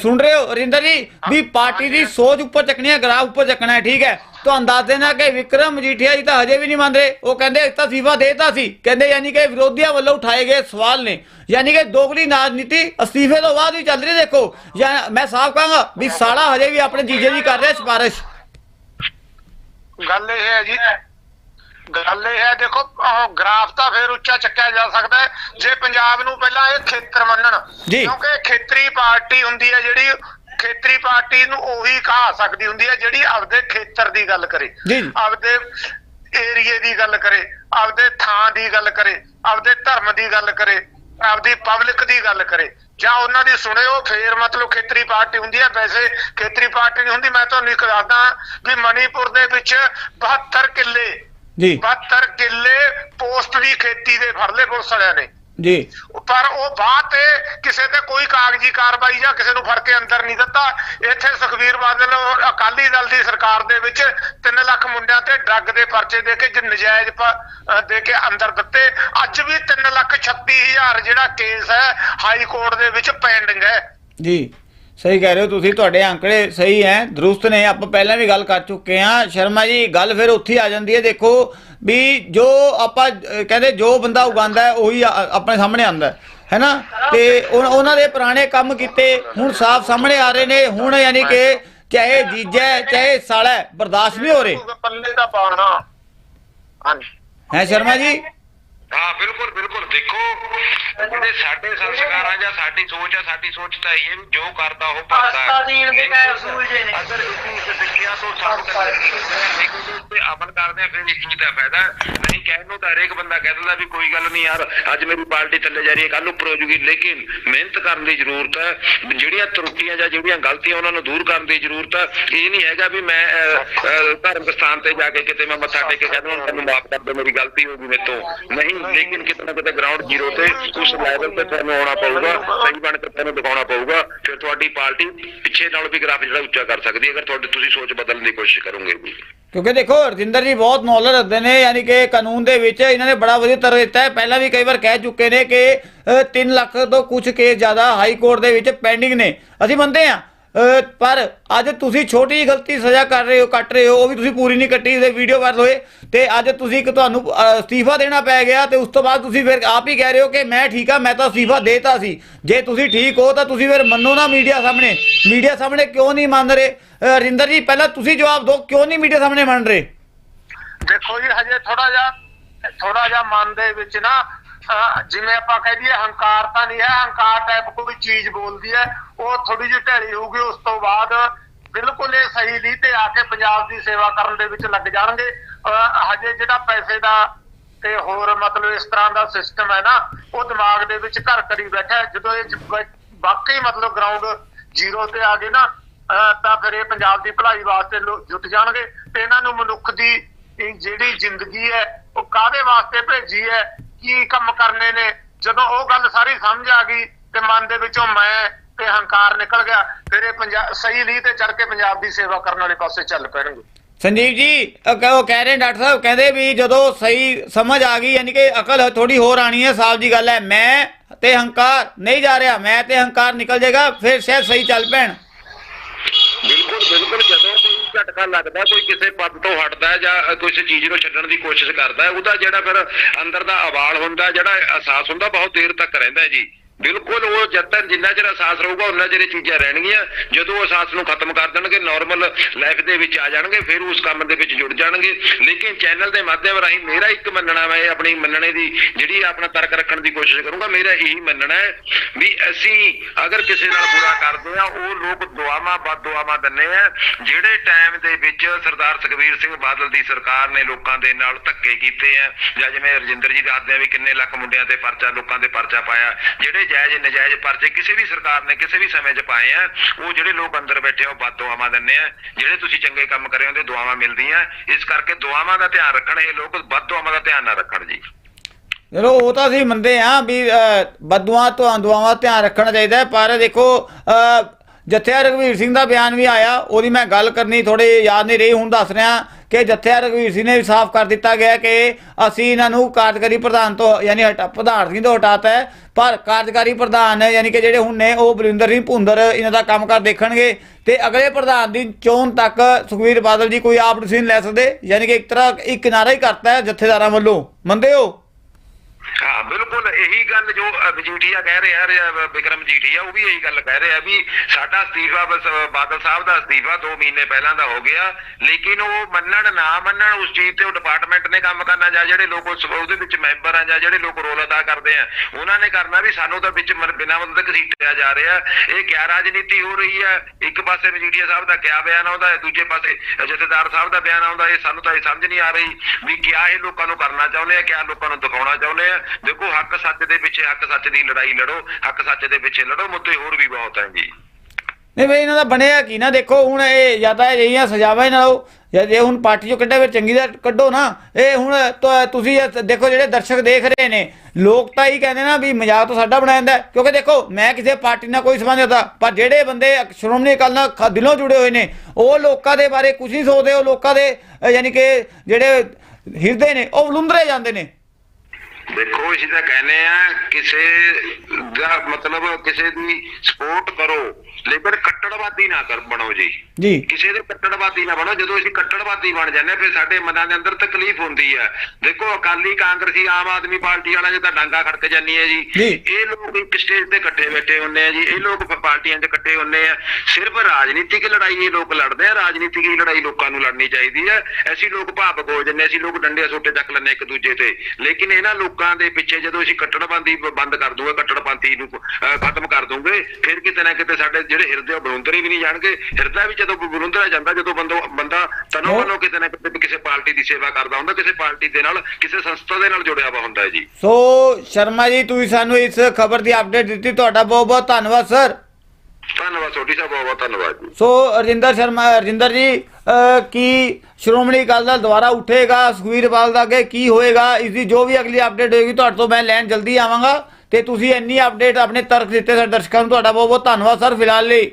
ਸੁਣ ਰਹੇ ਹੋ? ਰਜਿੰਦਰ ਜੀ, ਵੀ ਪਾਰਟੀ ਦੀ ਸੋਚ ਉੱਪਰ ਚੱਕਣੀ ਹੈ ਗ੍ਰਾਫ ਉੱਪਰ ਚੱਕਣਾ ਹੈ, ਠੀਕ ਹੈ? ਤੁਹਾਨੂੰ ਦੱਸ ਦੇਣਾ ਕਿ ਵਿਕਰਮ ਮਜੀਠੀਆ ਜੀ ਤਾਂ ਹਜੇ ਵੀ ਨਹੀਂ ਮੰਨ ਰਹੇ। ਉਹ ਕਹਿੰਦੇ ਇਸ ਤਾਂ ਅਸਤੀਫਾ ਦੇਤਾ ਸੀ। ਕਹਿੰਦੇ ਯਾਨੀ ਕਿ ਵਿਰੋਧੀਆਂ ਵੱਲੋਂ ਉਠਾਏ ਗਏ ਸਵਾਲ ਨੇ। ਯਾਨੀ ਕਿ ਦੋਗਲੀ ਰਾਜਨੀਤੀ ਅਸਤੀਫੇ ਤੋਂ ਬਾਅਦ ਵੀ ਚੱਲ ਰਹੀ ਦੇਖੋ। ਜਾਂ ਮੈਂ ਸਾਫ਼ ਕਹਾਂਗਾ ਵੀ ਸਾਲਾ ਹਜੇ ਵੀ ਆਪਣੇ ਜੀਜੇ ਦੀ ਕਰ ਰਿਹਾ ਸਿਫਾਰਿਸ਼। ਗੱਲ ਇਹ ਹੈ ਜੀ ਗੱਲ ਇਹ ਹੈ ਦੇਖੋ ਉਹ ਗ੍ਰਾਫ ਤਾਂ ਫੇਰ ਉੱਚਾ ਚੱਕਿਆ ਜਾ ਸਕਦਾ ਹੈ ਜੇ ਪੰਜਾਬ ਨੂੰ ਪਹਿਲਾਂ ਇਹ ਖੇਤਰ ਮੰਨਣ ਜੀ। ਕਿਉਂਕਿ ਖੇਤਰੀ ਪਾਰਟੀ ਹੁੰਦੀ ਹੈ ਜਿਹੜੀ ਖੇਤਰੀ ਪਾਰਟੀ ਨੂੰ ਉਹੀ ਕਹਾ ਸਕਦੀ ਹੁੰਦੀ ਹੈ ਜਿਹੜੀ ਆਪਦੇ ਖੇਤਰ ਦੀ ਗੱਲ ਕਰੇ ਜੀ। ਆਪਦੇ ਏਰੀਏ ਦੀ ਗੱਲ ਕਰੇ ਆਪਦੇ ਥਾਂ ਦੀ ਗੱਲ ਕਰੇ ਆਪਦੇ ਧਰਮ ਦੀ ਗੱਲ ਕਰੇ ਆਪਦੀ ਪਬਲਿਕ ਦੀ ਗੱਲ ਕਰੇ ਜਾਂ ਉਹਨਾਂ ਦੀ ਸੁਣਿਓ ਫੇਰ ਮਤਲਬ ਖੇਤਰੀ ਪਾਰਟੀ ਹੁੰਦੀ ਹੈ ਵੈਸੇ ਖੇਤਰੀ ਪਾਰਟੀ ਨਹੀਂ ਹੁੰਦੀ ਮੈਂ ਤੁਹਾਨੂੰ ਇੱਕ ਦੱਸਦਾ ਵੀ ਮਣੀਪੁਰ ਦੇ ਵਿੱਚ 72 ਕਿੱਲੇ ਜੀ। 72 ਕਿੱਲੇ ਪੋਸਟ ਦੀ ਖੇਤੀ ਦੇ ਫੜ ਲਏ ਪੁਲਿਸ ਵਾਲਿਆਂ ਨੇ। ਜੀ। ਪਰ ਉਹ ਬਾਅਦ ਤੇ ਕਿਸੇ ਤੇ ਕੋਈ ਕਾਗਜ਼ੀ ਕਾਰਵਾਈ ਜਾਂ ਕਿਸੇ ਨੂੰ ਫੜ ਕੇ ਅੰਦਰ ਨਹੀਂ ਦਿੱਤਾ। ਇੱਥੇ ਸੁਖਵੀਰ ਬਾਦਲ ਅਕਾਲੀ ਦਲ ਦੀ ਸਰਕਾਰ ਦੇ ਵਿੱਚ 3 ਲੱਖ ਮੁੰਡਿਆਂ ਤੇ ਡਰੱਗ ਦੇ ਪਰਚੇ ਦੇ ਕੇ ਨਜਾਇਜ਼ ਦੇ ਕੇ ਅੰਦਰ ਦਿੱਤੇ। ਅੱਜ ਵੀ 3 ਲੱਖ 36 ਹਜ਼ਾਰ ਜਿਹੜਾ ਕੇਸ ਹੈ ਹਾਈ ਕੋਰਟ ਦੇ ਵਿੱਚ ਪੈਂਡਿੰਗ ਹੈ। ਜੀ। ਸਹੀ ਕਹਿ ਰਹੇ ਹੋ ਤੁਸੀਂ ਤੁਹਾਡੇ ਅੰਕੜੇ ਸਹੀ ਹੈ ਦਰੁਸਤ ਨੇ ਆਪਾਂ ਪਹਿਲਾਂ ਵੀ ਗੱਲ ਕਰ ਚੁੱਕੇ ਹਾਂ। ਸ਼ਰਮਾ ਜੀ ਗੱਲ ਫਿਰ ਉੱਥੇ ਆ ਜਾਂਦੀ ਹੈ ਦੇਖੋ ਵੀ ਜੋ ਆਪਾਂ ਕਹਿੰਦੇ ਜੋ ਬੰਦਾ ਉਗਾਉਂਦਾ ਹੈ ਉਹੀ ਆ- ਆਪਣੇ ਸਾਹਮਣੇ ਆਉਂਦਾ ਹੈ ਹੈਨਾ ਤੇ ਉਹਨਾਂ ਦੇ ਪੁਰਾਣੇ ਕੰਮ ਕੀਤੇ ਹੁਣ ਸਾਫ਼ ਸਾਹਮਣੇ ਆ ਰਹੇ ਨੇ ਹੁਣ ਯਾਨੀ ਕਿ ਚਾਹੇ ਜੀਜਾ ਚਾਹੇ ਸਾਲਾ ਬਰਦਾਸ਼ਤ ਨਹੀਂ ਹੋ ਰਹੇ। ਪੱਲੇ ਦਾ ਪਾਣਾ ਹਾਂਜੀ। ਹੈ ਸ਼ਰਮਾ ਜੀ? ਹਾਂ ਬਿਲਕੁਲ ਬਿਲਕੁਲ। ਦੇਖੋ ਜਿਹੜੇ ਸਾਡੇ ਸੰਸਕਾਰਾਂ ਜਾਂ ਸਾਡੀ ਸੋਚ ਆ ਸਾਡੀ ਸੋਚ ਤਾਂ ਇਹ ਹੈ ਵੀ ਜੋ ਕਰਦਾ ਉਹ ਭਰਦਾ ਆਸਤਾ ਦੀਨ ਦੇ ਕੈ ਅਸੂਲ ਜੇ ਨੇ। ਅਗਰ ਇਸੀ ਸਿੱਖਿਆ ਤੋਂ ਸਾਬਤ ਕਰਦੇ ਲੇਕਿਨ ਉਸ ਤੇ ਅਮਲ ਕਰਦੇ ਆ ਫਿਰ ਇਸ ਚੀਜ਼ ਦਾ ਫਾਇਦਾ। ਨਹੀਂ ਕਹਿਣ ਨੂੰ ਤਾਂ ਹਰੇਕ ਬੰਦਾ ਕਹਿ ਦਿੰਦਾ ਵੀ ਕੋਈ ਗੱਲ ਨਹੀਂ ਯਾਰ ਅੱਜ ਮੇਰੀ ਪਾਰਟੀ ਥੱਲੇ ਜਾ ਰਹੀ ਹੈ ਕੱਲ ਉੱਪਰ ਹੋ ਜੂਗੀ। ਲੇਕਿਨ ਮਿਹਨਤ ਕਰਨ ਦੀ ਜ਼ਰੂਰਤ ਹੈ ਜਿਹੜੀਆਂ ਤਰੁੱਟੀਆਂ ਜਾਂ ਜਿਹੜੀਆਂ ਗਲਤੀਆਂ ਉਹਨਾਂ ਨੂੰ ਦੂਰ ਕਰਨ ਦੀ ਜ਼ਰੂਰਤ ਹੈ। ਇਹ ਨਹੀਂ ਹੈਗਾ ਵੀ ਮੈਂ ਧਾਰਮਿਕ ਸਥਾਨ ਤੇ ਜਾ ਕੇ ਕਿਤੇ ਮੈਂ ਮੱਥਾ ਟੇਕ ਕੇ ਕਹਿੰਦਾ ਤੁਹਾਨੂੰ ਮਾਫ ਕਰ ਦਿਓ ਮੇਰੀ ਗਲਤੀ ਹੋ ਗਈ ਮੇਰੇ ਤੋਂ। ਨਹੀਂ ਲੇਕਿਨ ਕਿਤੇ ਨਾ ਕਿਤੇ ਗਰਾਊਂਡ ਜ਼ੀਰੋ ਤੇ ਉਸ ਲੈਵਲ ਤੇ ਤੁਹਾਨੂੰ ਆਉਣਾ ਪਊਗਾ, ਸਹੀ ਬਣ ਕੇ ਤੁਹਾਨੂੰ ਦਿਖਾਉਣਾ ਪਊਗਾ, ਫਿਰ ਤੁਹਾਡੀ ਪਾਰਟੀ ਪਿੱਛੇ ਨਾਲੋਂ ਵੀ ਗ੍ਰਾਫ ਜਿਹੜਾ ਉੱਚਾ ਕਰ ਸਕਦੀ ਹੈ, ਅਗਰ ਤੁਹਾਡੀ ਤੁਸੀਂ ਸੋਚ ਬਦਲਣ ਦੀ ਕੋਸ਼ਿਸ਼ ਕਰੋਗੇ। ਵੀ ਕਿਉਂਕਿ ਦੇਖੋ ਰਜਿੰਦਰ ਜੀ ਬਹੁਤ ਨੌਲੇਜ ਰੱਖਦੇ ਨੇ, ਯਾਨੀ ਕਿ ਕਾਨੂੰਨ ਦੇ ਵਿੱਚ ਇਹਨਾਂ ਨੇ ਬੜਾ ਵਧੀਆ ਤਰ ਦਿੱਤਾ ਹੈ। ਪਹਿਲਾਂ ਵੀ ਕਈ ਵਾਰ ਕਹਿ ਚੁੱਕੇ ਨੇ ਕਿ 3 ਲੱਖ ਤੋਂ ਕੁਝ ਕੇਸ ਜ਼ਿਆਦਾ ਹਾਈ ਕੋਰਟ ਦੇ ਵਿੱਚ ਪੈਂਡਿੰਗ ਨੇ। ਅਸੀਂ ਮੰਨਦੇ ਹਾਂ ਪਰ ਅੱਜ ਤੁਸੀਂ ਛੋਟੀ ਗਲਤੀ ਸਜ਼ਾ ਕਰ ਰਹੇ ਹੋ ਕੱਟ ਰਹੇ ਹੋ ਉਹ ਵੀ ਤੁਸੀਂ ਪੂਰੀ ਨਹੀਂ ਕੱਟੀ ਉਹਦੇ ਵੀਡੀਓ ਵਾਇਰਲ ਹੋਏ। ਤੇ ਅੱਜ ਤੁਸੀਂ ਇੱਕ ਤੁਹਾਨੂੰ ਅਸਤੀਫਾ ਦੇਣਾ ਪੈ ਗਿਆ ਤੇ ਉਸ ਤੋਂ ਬਾਅਦ ਤੁਸੀਂ ਫਿਰ ਆਪ ਹੀ ਕਹਿ ਰਹੇ ਹੋ ਕਿ ਮੈਂ ਠੀਕ ਆ ਮੈਂ ਤਾਂ ਅਸਤੀਫਾ ਦੇਤਾ ਸੀ। ਜੇ ਤੁਸੀਂ ਠੀਕ ਹੋ ਤਾਂ ਤੁਸੀਂ ਫਿਰ ਮੰਨੋ ਨਾ ਮੀਡੀਆ ਸਾਹਮਣੇ। ਮੀਡੀਆ ਸਾਹਮਣੇ ਕਿਉਂ ਨਹੀਂ ਮੰਨ ਰਹੇ? ਅ, ਰਿੰਦਰ ਜੀ ਪਹਿਲਾਂ ਤੁਸੀਂ ਜਵਾਬ ਦਿਓ ਕਿਉਂ ਨਹੀਂ ਮੀਡੀਆ ਸਾਹਮਣੇ ਮੰਨ ਰਹੇ? ਦੇਖੋ ਜੀ ਹਜੇ ਥੋੜਾ ਜਿਹਾ ਥੋੜਾ ਜਿਹਾ ਮਨ ਦੇ ਵਿੱਚ ਨਾ ਜਿਵੇਂ ਆਪਾਂ ਕਹਿ ਦਈਏ ਹੰਕਾਰ ਤਾਂ ਨਹੀਂ ਹੈ ਹੰਕਾਰ ਟਾਈਪ ਕੋਈ ਚੀਜ਼ ਬੋਲਦੀ ਹੈ ਉਹ ਥੋੜੀ ਜਿਹੀ ਢੈਲੀ ਹੋਊਗੀ ਉਸ ਤੋਂ ਬਾਅਦ ਬਿਲਕੁਲ ਇਹ ਸਹੀ ਲੀ ਤੇ ਆ ਕੇ ਪੰਜਾਬ ਦੀ ਸੇਵਾ ਕਰਨ ਦੇ ਵਿੱਚ ਲੱਗ ਜਾਣਗੇ। ਹਜੇ ਜਿਹੜਾ ਪੈਸੇ ਦਾ ਤੇ ਹੋਰ ਮਤਲਬ ਇਸ ਤਰ੍ਹਾਂ ਦਾ ਸਿਸਟਮ ਹੈ ਨਾ ਉਹ ਦਿਮਾਗ ਦੇ ਵਿੱਚ ਘਰ ਕਰੀ ਬੈਠਾ ਜਦੋਂ ਇਹ ਵਾਕਈ ਮਤਲਬ ਗਰਾਊਂਡ ਜ਼ੀਰੋ ਤੇ ਆ ਗਏ ਨਾ ਅਹ, ਤਾਂ ਫਿਰ ਇਹ ਪੰਜਾਬ ਦੀ ਭਲਾਈ ਵਾਸਤੇ ਲੋ- ਜੁਟ ਜਾਣਗੇ ਤੇ ਇਹਨਾਂ ਨੂੰ ਮਨੁੱਖ ਦੀ ਜਿਹੜੀ ਜ਼ਿੰਦਗੀ ਹੈ ਉਹ ਕਾਦੇ ਵਾਸਤੇ ਭੇਜੀ ਹੈ ਕੀ ਕੰਮ ਕਰਨੇ ਨੇ? ਜਦੋਂ ਉਹ ਗੱਲ ਸਾਰੀ ਸਮਝ ਆ ਗਈ ਤੇ ਮਨ ਦੇ ਵਿੱਚੋਂ ਮੈਂ ਤੇ ਹੰਕਾਰ ਨਿਕਲ ਗਿਆ ਫਿਰ ਇਹ ਪੰਜਾਬ ਸਹੀ ਲੀਹ ਤੇ ਚੜ ਕੇ ਪੰਜਾਬ ਦੀ ਸੇਵਾ ਕਰਨ ਵਾਲੇ ਪਾਸੇ ਚੱਲ ਪੈਣਗੇ। ਸੰਜੀਵ ਜੀ ਉਹ ਕਹਿ ਰਹੇ ਡਾਕਟਰ ਸਾਹਿਬ ਕਹਿੰਦੇ ਵੀ ਜਦੋਂ ਸਹੀ ਸਮਝ ਆ ਗਈ ਯਾਨੀ ਕਿ ਅਕਲ ਥੋੜੀ ਹੋਰ ਆਣੀ ਹੈ ਸਾਫ਼ ਜੀ ਗੱਲ ਹੈ ਮੈਂ ਤੇ ਹੰਕਾਰ ਨਹੀਂ ਜਾ ਰਿਹਾ ਮੈਂ ਤੇ ਹੰਕਾਰ ਨਿਕਲ ਜਾਏਗਾ ਫਿਰ ਸ਼ਾਇਦ ਸਹੀ ਚੱਲ ਪੈਣ। ਬਿਲਕੁਲ ਬਿਲਕੁਲ ਜਦੋਂ ਝਟਕਾ ਲੱਗਦਾ, ਕੋਈ ਕਿਸੇ ਪਦ ਤੋਂ ਹਟਦਾ ਜਾਂ ਕਿਸੇ ਚੀਜ਼ ਨੂੰ ਛੱਡਣ ਦੀ ਕੋਸ਼ਿਸ਼ ਕਰਦਾ, ਉਹਦਾ ਜਿਹੜਾ ਫਿਰ ਅੰਦਰ ਦਾ ਅਵਾਲ ਹੁੰਦਾ, ਜਿਹੜਾ ਅਹਿਸਾਸ ਹੁੰਦਾ, ਬਹੁਤ ਦੇਰ ਤੱਕ ਰਹਿੰਦਾ ਜੀ। ਬਿਲਕੁਲ ਉਹ ਜਤਨ ਜਿੰਨਾ ਚਿਰ ਅਹਿਸਾਸ ਰਹੂਗਾ, ਉਹਨਾਂ ਚਿਰ ਇਹ ਚੀਜ਼ਾਂ ਰਹਿਣਗੀਆਂ। ਜਦੋਂ ਉਹ ਅਹਿਸਾਸ ਨੂੰ ਖਤਮ ਕਰ ਦੇਣਗੇ ਨਾਰਮਲ ਲਾਈਫ ਦੇ ਵਿੱਚ ਆ ਜਾਣਗੇ, ਫਿਰ ਉਸ ਕੰਮ ਦੇ ਵਿੱਚ ਜੁੜ ਜਾਣਗੇ। ਲੇਕਿਨ ਚੈਨਲ ਦੇ ਮਾਧਿਅਮ ਰਾਹੀਂ ਮੇਰਾ ਇੱਕ ਮੰਨਣਾ ਮੈਂ ਆਪਣੀ ਮੰਨਣੇ ਦੀ ਜਿਹੜੀ ਆਪਣਾ ਤਰਕ ਰੱਖਣ ਦੀ ਕੋਸ਼ਿਸ਼ ਕਰੂੰਗਾ, ਮੇਰਾ ਇਹੀ ਮੰਨਣਾ ਹੈ ਵੀ ਅਸੀਂ ਅਗਰ ਕਿਸੇ ਨਾਲ ਬੁਰਾ ਕਰਦੇ ਆ ਉਹ ਲੋਕ ਦੁਆਵਾਂ ਬਦ ਦੁਆਵਾਂ ਦਿੰਨੇ ਆ, ਜਿਹੜੇ ਟਾਈਮ ਦੇ ਵਿੱਚ ਸਰਦਾਰ ਸੁਖਬੀਰ ਸਿੰਘ ਬਾਦਲ ਦੀ ਸਰਕਾਰ ਨੇ ਲੋਕਾਂ ਦੇ ਨਾਲ ਧੱਕੇ ਕੀਤੇ ਆ। ਜਾਂ ਜਿਵੇਂ ਰਜਿੰਦਰ ਜੀ ਦੱਸਦੇ ਆ ਵੀ ਕਿੰਨੇ ਲੱਖ ਮੁੰਡਿਆਂ ਤੇ ਪਰਚਾ, ਲੋਕਾਂ ਦੇ ਪਰਚਾ ਪਾਇਆ, ਜਿਹੜੇ ਜਾਇਜ਼ ਨਜਾਇਜ਼ ਪਰਚੇ ਕਿਸੇ ਵੀ ਸਰਕਾਰ ਨੇ ਕਿਸੇ ਵੀ ਸਮੇਂ 'ਚ ਪਾਏ ਆ ਉਹ ਜਿਹੜੇ ਲੋਕ ਅੰਦਰ ਬੈਠੇ ਆ ਉਹ ਬਦ ਦੁਆਵਾਂ ਆ। ਜਿਹੜੇ ਤੁਸੀਂ ਚੰਗੇ ਕੰਮ ਕਰੇ ਉਹਦੇ ਦੁਆਵਾਂ ਮਿਲਦੀਆਂ। ਇਸ ਕਰਕੇ ਦੁਆਵਾਂ ਦਾ ਧਿਆਨ ਰੱਖਣ ਇਹ ਲੋਕ ਬਦ ਦਾ ਧਿਆਨ ਨਾ ਰੱਖਣ ਜੀ। ਚਲੋ ਉਹ ਤਾਂ ਅਸੀਂ ਮੰਨਦੇ ਆ ਵੀ ਅ, ਬਦਦੁਆ ਤੋਂ ਦੁਆਵਾਂ ਧਿਆਨ ਰੱਖਣਾ ਚਾਹੀਦਾ ਪਰ ਦੇਖੋ ਅ, ਜਥਿਆ ਰਘਵੀਰ ਸਿੰਘ ਦਾ ਬਿਆਨ ਵੀ ਆਇਆ ਉਹਦੀ ਮੈਂ ਗੱਲ ਕਰਨੀ ਥੋੜੀ ਯਾਦ ਨਹੀਂ ਰਹੀ ਹੁਣ ਦੱਸ ਰਿਹਾ। ਕਿ ਜਥਿਆ ਰਘਵੀਰ ਸਿੰਘ ਨੇ ਵੀ ਸਾਫ਼ ਕਰ ਦਿੱਤਾ ਗਿਆ ਕਿ ਅਸੀਂ ਇਹਨਾਂ ਨੂੰ ਕਾਰਜਕਾਰੀ ਪ੍ਰਧਾਨ ਤੋਂ, ਯਾਨੀ ਹਟਾ, ਪ੍ਰਧਾਨ ਸਿੰਘ ਤੋਂ ਹਟਾਤਾ ਹੈ, ਪਰ ਕਾਰਜਕਾਰੀ ਪ੍ਰਧਾਨ, ਯਾਨੀ ਕਿ ਜਿਹੜੇ ਹੁਣ ਨੇ ਉਹ ਬਲਵਿੰਦਰ ਸਿੰਘ ਭੁੰਦਰ ਇਹਨਾਂ ਦਾ ਕੰਮਕਾਰ ਦੇਖਣਗੇ ਤੇ ਅਗਲੇ ਪ੍ਰਧਾਨ ਦੀ ਚੋਣ ਤੱਕ ਸੁਖਵੀਰ ਬਾਦਲ ਜੀ ਕੋਈ ਆਪ ਡਿਸੀਜਨ ਲੈ ਸਕਦੇ, ਯਾਨੀ ਕਿ ਇੱਕ ਤਰ੍ਹਾਂ ਇੱਕ ਨਾਰਾ ਹੀ ਕਰਤਾ ਹੈ ਜਥੇਦਾਰਾਂ ਵੱਲੋਂ। ਮੰਨਦੇ ਹੋ? ਹਾਂ ਬਿਲਕੁਲ ਇਹੀ ਗੱਲ ਜੋ ਅ, ਮਜੀਠੀਆ ਕਹਿ ਰਿਹਾ ਰਿਹਾ ਵਿਕਰਮ ਮਜੀਠੀਆ ਉਹ ਵੀ ਇਹੀ ਗੱਲ ਕਹਿ ਰਿਹਾ ਵੀ ਸਾਡਾ ਅਸਤੀਫਾ ਬਸ ਬਾਦਲ ਸਾਹਿਬ ਦਾ ਅਸਤੀਫਾ 2 ਮਹੀਨੇ ਪਹਿਲਾਂ ਦਾ ਹੋ ਗਿਆ ਲੇਕਿਨ ਉਹ ਮੰਨਣ ਨਾ ਮੰਨਣ ਉਸ ਚੀਜ਼ ਤੇ ਉਹ ਡਿਪਾਰਟਮੈਂਟ ਨੇ ਕੰਮ ਕਰਨਾ ਜਾਂ ਜਿਹੜੇ ਲੋਕ ਉਸ ਉਹਦੇ ਵਿੱਚ ਮੈਂਬਰ ਆ ਜਾਂ ਜਿਹੜੇ ਲੋਕ ਰੋਲ ਅਦਾ ਕਰਦੇ ਆ ਉਹਨਾਂ ਨੇ ਕਰਨਾ ਵੀ ਸਾਨੂੰ ਤਾਂ ਵਿੱਚ ਬਿਨਾਂ ਮਤਲਬ ਤੱਕ ਸੀਟਿਆ ਜਾ ਰਿਹਾ। ਇਹ ਕਿਆ ਰਾਜਨੀਤੀ ਹੋ ਰਹੀ ਹੈ ਇੱਕ ਪਾਸੇ ਮਜੀਠੀਆ ਸਾਹਿਬ ਦਾ ਕਿਆ ਬਿਆਨ ਆਉਂਦਾ ਹੈ ਦੂਜੇ ਪਾਸੇ ਜਥੇਦਾਰ ਸਾਹਿਬ ਦਾ ਬਿਆਨ ਆਉਂਦਾ ਇਹ ਸਾਨੂੰ ਤਾਂ ਇਹ ਸਮਝ ਨਹੀਂ ਆ ਰਹੀ ਵੀ ਕਿਆ ਇਹ ਲੋਕਾਂ ਨੂੰ ਕਰਨਾ ਚਾਹੁੰਦੇ ਆ ਕਿਆ ਲੋਕਾਂ ਨੂੰ ਦਿਖਾਉਣਾ ਚਾਹੁੰਦੇ ਆ। ਦੇਖੋ, ਹੱਕ ਸੱਚ ਦੇ ਪਿੱਛੇ ਹੱਕ ਸੱਚ ਦੀ ਲੜਾਈ ਲੜੋ, ਹੱਕ ਸੱਚ ਦੇ ਪਿੱਛੇ ਲੜੋ, ਮੁੱਦੇ ਹੋਰ ਵੀ ਬਹੁਤ ਹੈ ਜੀ ਨਹੀਂ ਬਈ, ਇਹਨਾਂ ਦਾ ਬਣਿਆ ਕੀ ਨਾ? ਦੇਖੋ, ਹੁਣ ਇਹ ਜਾਂ ਤਾਂ ਅਜਿਹੀਆਂ ਸਜ਼ਾਵਾਂ ਹੀ ਨਾ ਜਾਂ ਜੇ ਹੁਣ ਪਾਰਟੀ ਚੋਂ ਕੱਢਿਆ, ਫਿਰ ਚੰਗੀ ਦਾ ਕੱਢੋ ਨਾ। ਇਹ ਹੁਣ ਤੁਸੀਂ ਦੇਖੋ ਜਿਹੜੇ ਦਰਸ਼ਕ ਦੇਖ ਰਹੇ ਨੇ, ਲੋਕ ਤਾਂ ਹੀ ਕਹਿੰਦੇ ਨਾ ਵੀ ਮਜ਼ਾਕ ਤੋਂ ਸਾਡਾ ਬਣਾਇਆ ਜਾਂਦਾ ਕਿਉਂਕਿ ਦੇਖੋ, ਮੈਂ ਕਿਸੇ ਪਾਰਟੀ ਨਾਲ ਕੋਈ ਸੰਬੰਧ ਨਹੀਂ ਹੁੰਦਾ ਪਰ ਜਿਹੜੇ ਬੰਦੇ ਸ਼੍ਰੋਮਣੀ ਅਕਾਲੀ ਨਾਲ ਦਿਲੋਂ ਜੁੜੇ ਹੋਏ ਨੇ, ਉਹ ਲੋਕਾਂ ਦੇ ਬਾਰੇ ਕੁਝ ਨਹੀਂ ਸੋਚਦੇ, ਉਹ ਲੋਕਾਂ ਦੇ ਯਾਨੀ ਕਿ ਜਿਹੜੇ ਹਿਰਦੇ ਨੇ, ਉਹ ਵਲੁੰਦਰੇ ਜਾਂਦੇ ਨੇ। ਦੇਖੋ ਅਸੀਂ ਤਾਂ ਕਹਿੰਦੇ ਆ ਕਿਸੇ ਦਾ ਮਤਲਬ ਕਿਸੇ ਦੀ ਸਪੋਰਟ ਕਰੋ ਲੇਕਿਨ ਕੱਟੜਵਾਦੀ ਨਾ ਕਰ ਬਣੋ ਜੀ। ਜੀ। ਕਿਸੇ ਦੇ ਕੱਟੜਵਾਦੀ ਨਾ ਬਣੋ ਜਦੋਂ ਅਸੀਂ ਕੱਟੜਵਾਦੀ ਬਣ ਜਾਂਦੇ ਫਿਰ ਸਾਡੇ ਮਨਾਂ ਦੇ ਅੰਦਰ ਤਕਲੀਫ ਹੁੰਦੀ ਹੈ ਦੇਖੋ ਅਕਾਲੀ ਕਾਂਗਰਸੀ ਆਮ ਆਦਮੀ ਪਾਰਟੀ ਵਾਲਾ ਜੇ ਤਾਂ ਡਾਂਗਾ ਖੜਕ ਜਾਂਦੀ ਹੈ ਜੀ। ਇਹ ਲੋਕ ਇੱਕ ਸਟੇਜ ਤੇ ਇਕੱਠੇ ਬੈਠੇ ਹੁੰਦੇ ਆ ਜੀ। ਇਹ ਲੋਕ ਪਾਰਟੀਆਂ 'ਚ ਇਕੱਠੇ ਹੁੰਦੇ ਆ। ਸਿਰਫ ਰਾਜਨੀਤਿਕ ਲੜਾਈ ਇਹ ਲੋਕ ਲੜਦੇ ਆ। ਰਾਜਨੀਤਿਕ ਹੀ ਲੜਾਈ ਲੋਕਾਂ ਨੂੰ ਲੜਨੀ ਚਾਹੀਦੀ ਹੈ ਅਸੀਂ ਲੋਕ ਭਾਵਕ ਹੋ ਜੰਨੇ ਅਸੀਂ ਲੋਕ ਡੰਡੇ ਸੋਟੇ ਚੱਕ ਲੈਂਦੇ ਇੱਕ ਦੂਜੇ ਤੇ। ਲੇਕਿਨ ਇਹਨਾਂ ਲੋਕਾਂ ਦੇ ਪਿੱਛੇ ਜਦੋਂ ਅਸੀਂ ਕੱਟੜਬੰਦੀ ਬ- ਬੰਦ ਕਰ ਦੂਗੇ ਕੱਟੜਪੰਥੀ ਨੂੰ ਖਤਮ ਕਰ ਦੂੰਗੇ ਫਿਰ ਕਿਤੇ ਨਾ ਕਿਤੇ ਸਾਡੇ ਜਿਹੜੇ ਹਿਰਦੇ ਉਹ ਬਲੁੰਦਰੇ ਵੀ ਨਹੀਂ ਜਾਣਗੇ। ਹਿਰਦਾ ਵੀ ਜਦੋਂ ਬਲੁੰਦਰਾ ਜਾਂਦਾ ਜਦੋਂ ਬੰਦੋ ਬੰਦਾ ਤਨੋਂ? ਮਨੋਂ ਕਿਤੇ ਨਾ ਕਿਤੇ ਕਿਸੇ ਪਾਰਟੀ ਦੀ ਸੇਵਾ ਕਰਦਾ ਹੁੰਦਾ ਕਿਸੇ ਪਾਰਟੀ ਦੇ ਨਾਲ ਕਿਸੇ ਸੰਸਥਾ ਦੇ ਨਾਲ ਜੁੜਿਆ ਵਾ ਹੁੰਦਾ ਹੈ ਜੀ। ਸੋ ਸ਼ਰਮਾ ਜੀ ਤੁਸੀਂ ਸਾਨੂੰ ਇਸ ਖਬਰ ਦੀ ਅਪਡੇਟ ਦਿੱਤੀ ਤੁਹਾਡਾ ਬਹੁਤ ਬਹੁਤ ਧੰਨਵਾਦ ਸਰ ਧੰਨਵਾਦ ਸੋਢੀ ਸਾਹਿਬ ਬਹੁਤ ਬਹੁਤ ਧੰਨਵਾਦ ਜੀ। ਸੋ ਰਜਿੰਦਰ ਸ਼ਰਮਾ, ਰਜਿੰਦਰ ਜੀ ਕੀ ਸ਼੍ਰੋਮਣੀ ਅਕਾਲੀ ਦਲ ਦੁਬਾਰਾ ਉੱਠੇਗਾ ਸੁਖਵੀਰ ਬਾਦਲ ਦਾ ਅੱਗੇ? ਕੀ ਹੋਏਗਾ? ਇਸ ਦੀ ਜੋ ਵੀ ਅਗਲੀ ਅਪਡੇਟ ਹੋਏਗੀ, ਤੁਹਾਡੇ ਤੋਂ ਮੈਂ ਲੈਣ ਜਲਦੀ ਆਵਾਂਗਾ। ਤੇ ਤੁਸੀਂ ਇੰਨੀ ਅਪਡੇਟ ਆਪਣੇ ਤਰਕ ਦਿੱਤੇ ਸਾਡੇ ਦਰਸ਼ਕਾਂ ਨੂੰ, ਤੁਹਾਡਾ ਬਹੁਤ ਬਹੁਤ ਧੰਨਵਾਦ, ਸਰ, ਫਿਲਹਾਲ ਲਈ।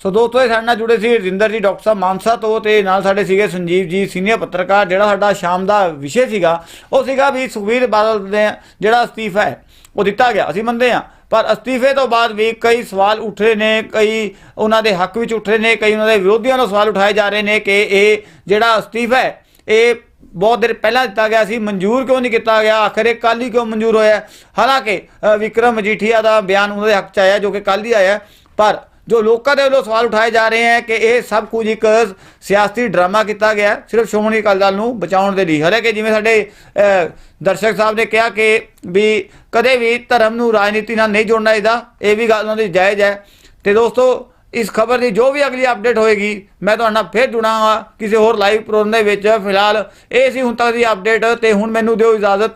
ਸੋ ਦੋਸਤੋ, ਇਹ ਸਾਡੇ ਨਾਲ ਜੁੜੇ ਸੀ ਰਜਿੰਦਰ ਜੀ, ਡਾਕਟਰ ਸਾਹਿਬ ਮਾਨਸਾ ਤੋਂ ਤੇ ਨਾਲ ਸਾਡੇ ਸੀਗੇ ਸੰਜੀਵ ਜੀ, ਸੀਨੀਅਰ ਪੱਤਰਕਾਰ, ਜਿਹੜਾ ਸਾਡਾ ਸ਼ਾਮ ਦਾ ਵਿਸ਼ੇ ਸੀਗਾ, ਉਹ ਸੀਗਾ ਵੀ ਸੁਖਵੀਰ ਬਾਦਲ ਦੇ ਜਿਹੜਾ ਅਸਤੀਫਾ ਹੈ, ਉਹ ਦਿੱਤਾ ਗਿਆ। ਅਸੀਂ ਮੰਨਦੇ ਹਾਂ, ਪਰ ਅਸਤੀਫੇ ਤੋਂ ਬਾਅਦ ਵੀ ਕਈ ਸਵਾਲ ਉੱਠ ਰਹੇ ਨੇ, ਕਈ ਉਹਨਾਂ ਦੇ ਹੱਕ ਵਿੱਚ ਉੱਠ ਰਹੇ ਨੇ, ਕਈ ਉਹਨਾਂ ਦੇ ਵਿਰੋਧੀਆਂ ਨੂੰ ਸਵਾਲ ਉਠਾਏ ਜਾ ਰਹੇ ਨੇ ਕਿ ਇਹ ਜਿਹੜਾ ਅਸਤੀਫਾ ਹੈ, ਇਹ ਬਹੁਤ ਦੇਰ ਪਹਿਲਾਂ ਦਿੱਤਾ ਗਿਆ ਸੀ, ਮਨਜ਼ੂਰ ਕਿਉਂ ਨਹੀਂ ਕੀਤਾ ਗਿਆ, ਆਖਰ ਇਹ ਕੱਲ੍ਹ ਹੀ ਕਿਉਂ ਮਨਜ਼ੂਰ ਹੋਇਆ ਹਾਲਾਂਕਿ ਵਿਕਰਮ ਮਜੀਠੀਆ ਦਾ ਬਿਆਨ ਉਹਨਾਂ ਦੇ ਹੱਕ ਚ ਆਇਆ, ਜੋ ਕਿ ਕੱਲ੍ਹ ਹੀ ਆਇਆ ਪਰ ਜੋ ਲੋਕਾਂ ਦੇ ਵੱਲੋਂ ਸਵਾਲ ਉਠਾਏ ਜਾ ਰਹੇ ਹੈ ਕਿ ਇਹ ਸਭ ਕੁਝ ਇੱਕ ਸਿਆਸੀ ਡਰਾਮਾ ਕੀਤਾ ਗਿਆ ਸਿਰਫ ਸ਼੍ਰੋਮਣੀ ਅਕਾਲੀ ਦਲ ਨੂੰ ਬਚਾਉਣ ਦੇ ਲਈ। ਹਾਲਾਂਕਿ ਜਿਵੇਂ ਸਾਡੇ ਦਰਸ਼ਕ ਸਾਹਿਬ ਨੇ ਕਿਹਾ ਕਿ ਵੀ ਕਦੇ ਵੀ ਧਰਮ ਨੂੰ ਰਾਜਨੀਤੀ ਨਾਲ ਨਹੀਂ ਜੋੜਨਾ ਚਾਹੀਦਾ, ਇਹ ਵੀ ਗੱਲ ਉਹਨਾਂ ਦੀ ਜਾਇਜ਼ ਹੈ। ਤੇ ਦੋਸਤੋ, ਇਸ ਖਬਰ ਦੀ ਜੋ ਵੀ ਅਗਲੀ ਅਪਡੇਟ ਹੋਏਗੀ, ਮੈਂ ਤੁਹਾਡੇ ਨਾਲ ਫਿਰ ਜੁੜਾਂਗਾ ਕਿਸੇ ਹੋਰ ਲਾਈਵ ਪ੍ਰੋਗਰਾਮ ਦੇ ਵਿੱਚ। ਫਿਲਹਾਲ, ਇਹ ਸੀ ਹੁਣ ਤੱਕ ਦੀ ਅਪਡੇਟ ਤੇ ਹੁਣ ਮੈਨੂੰ ਦਿਓ ਇਜਾਜ਼ਤ।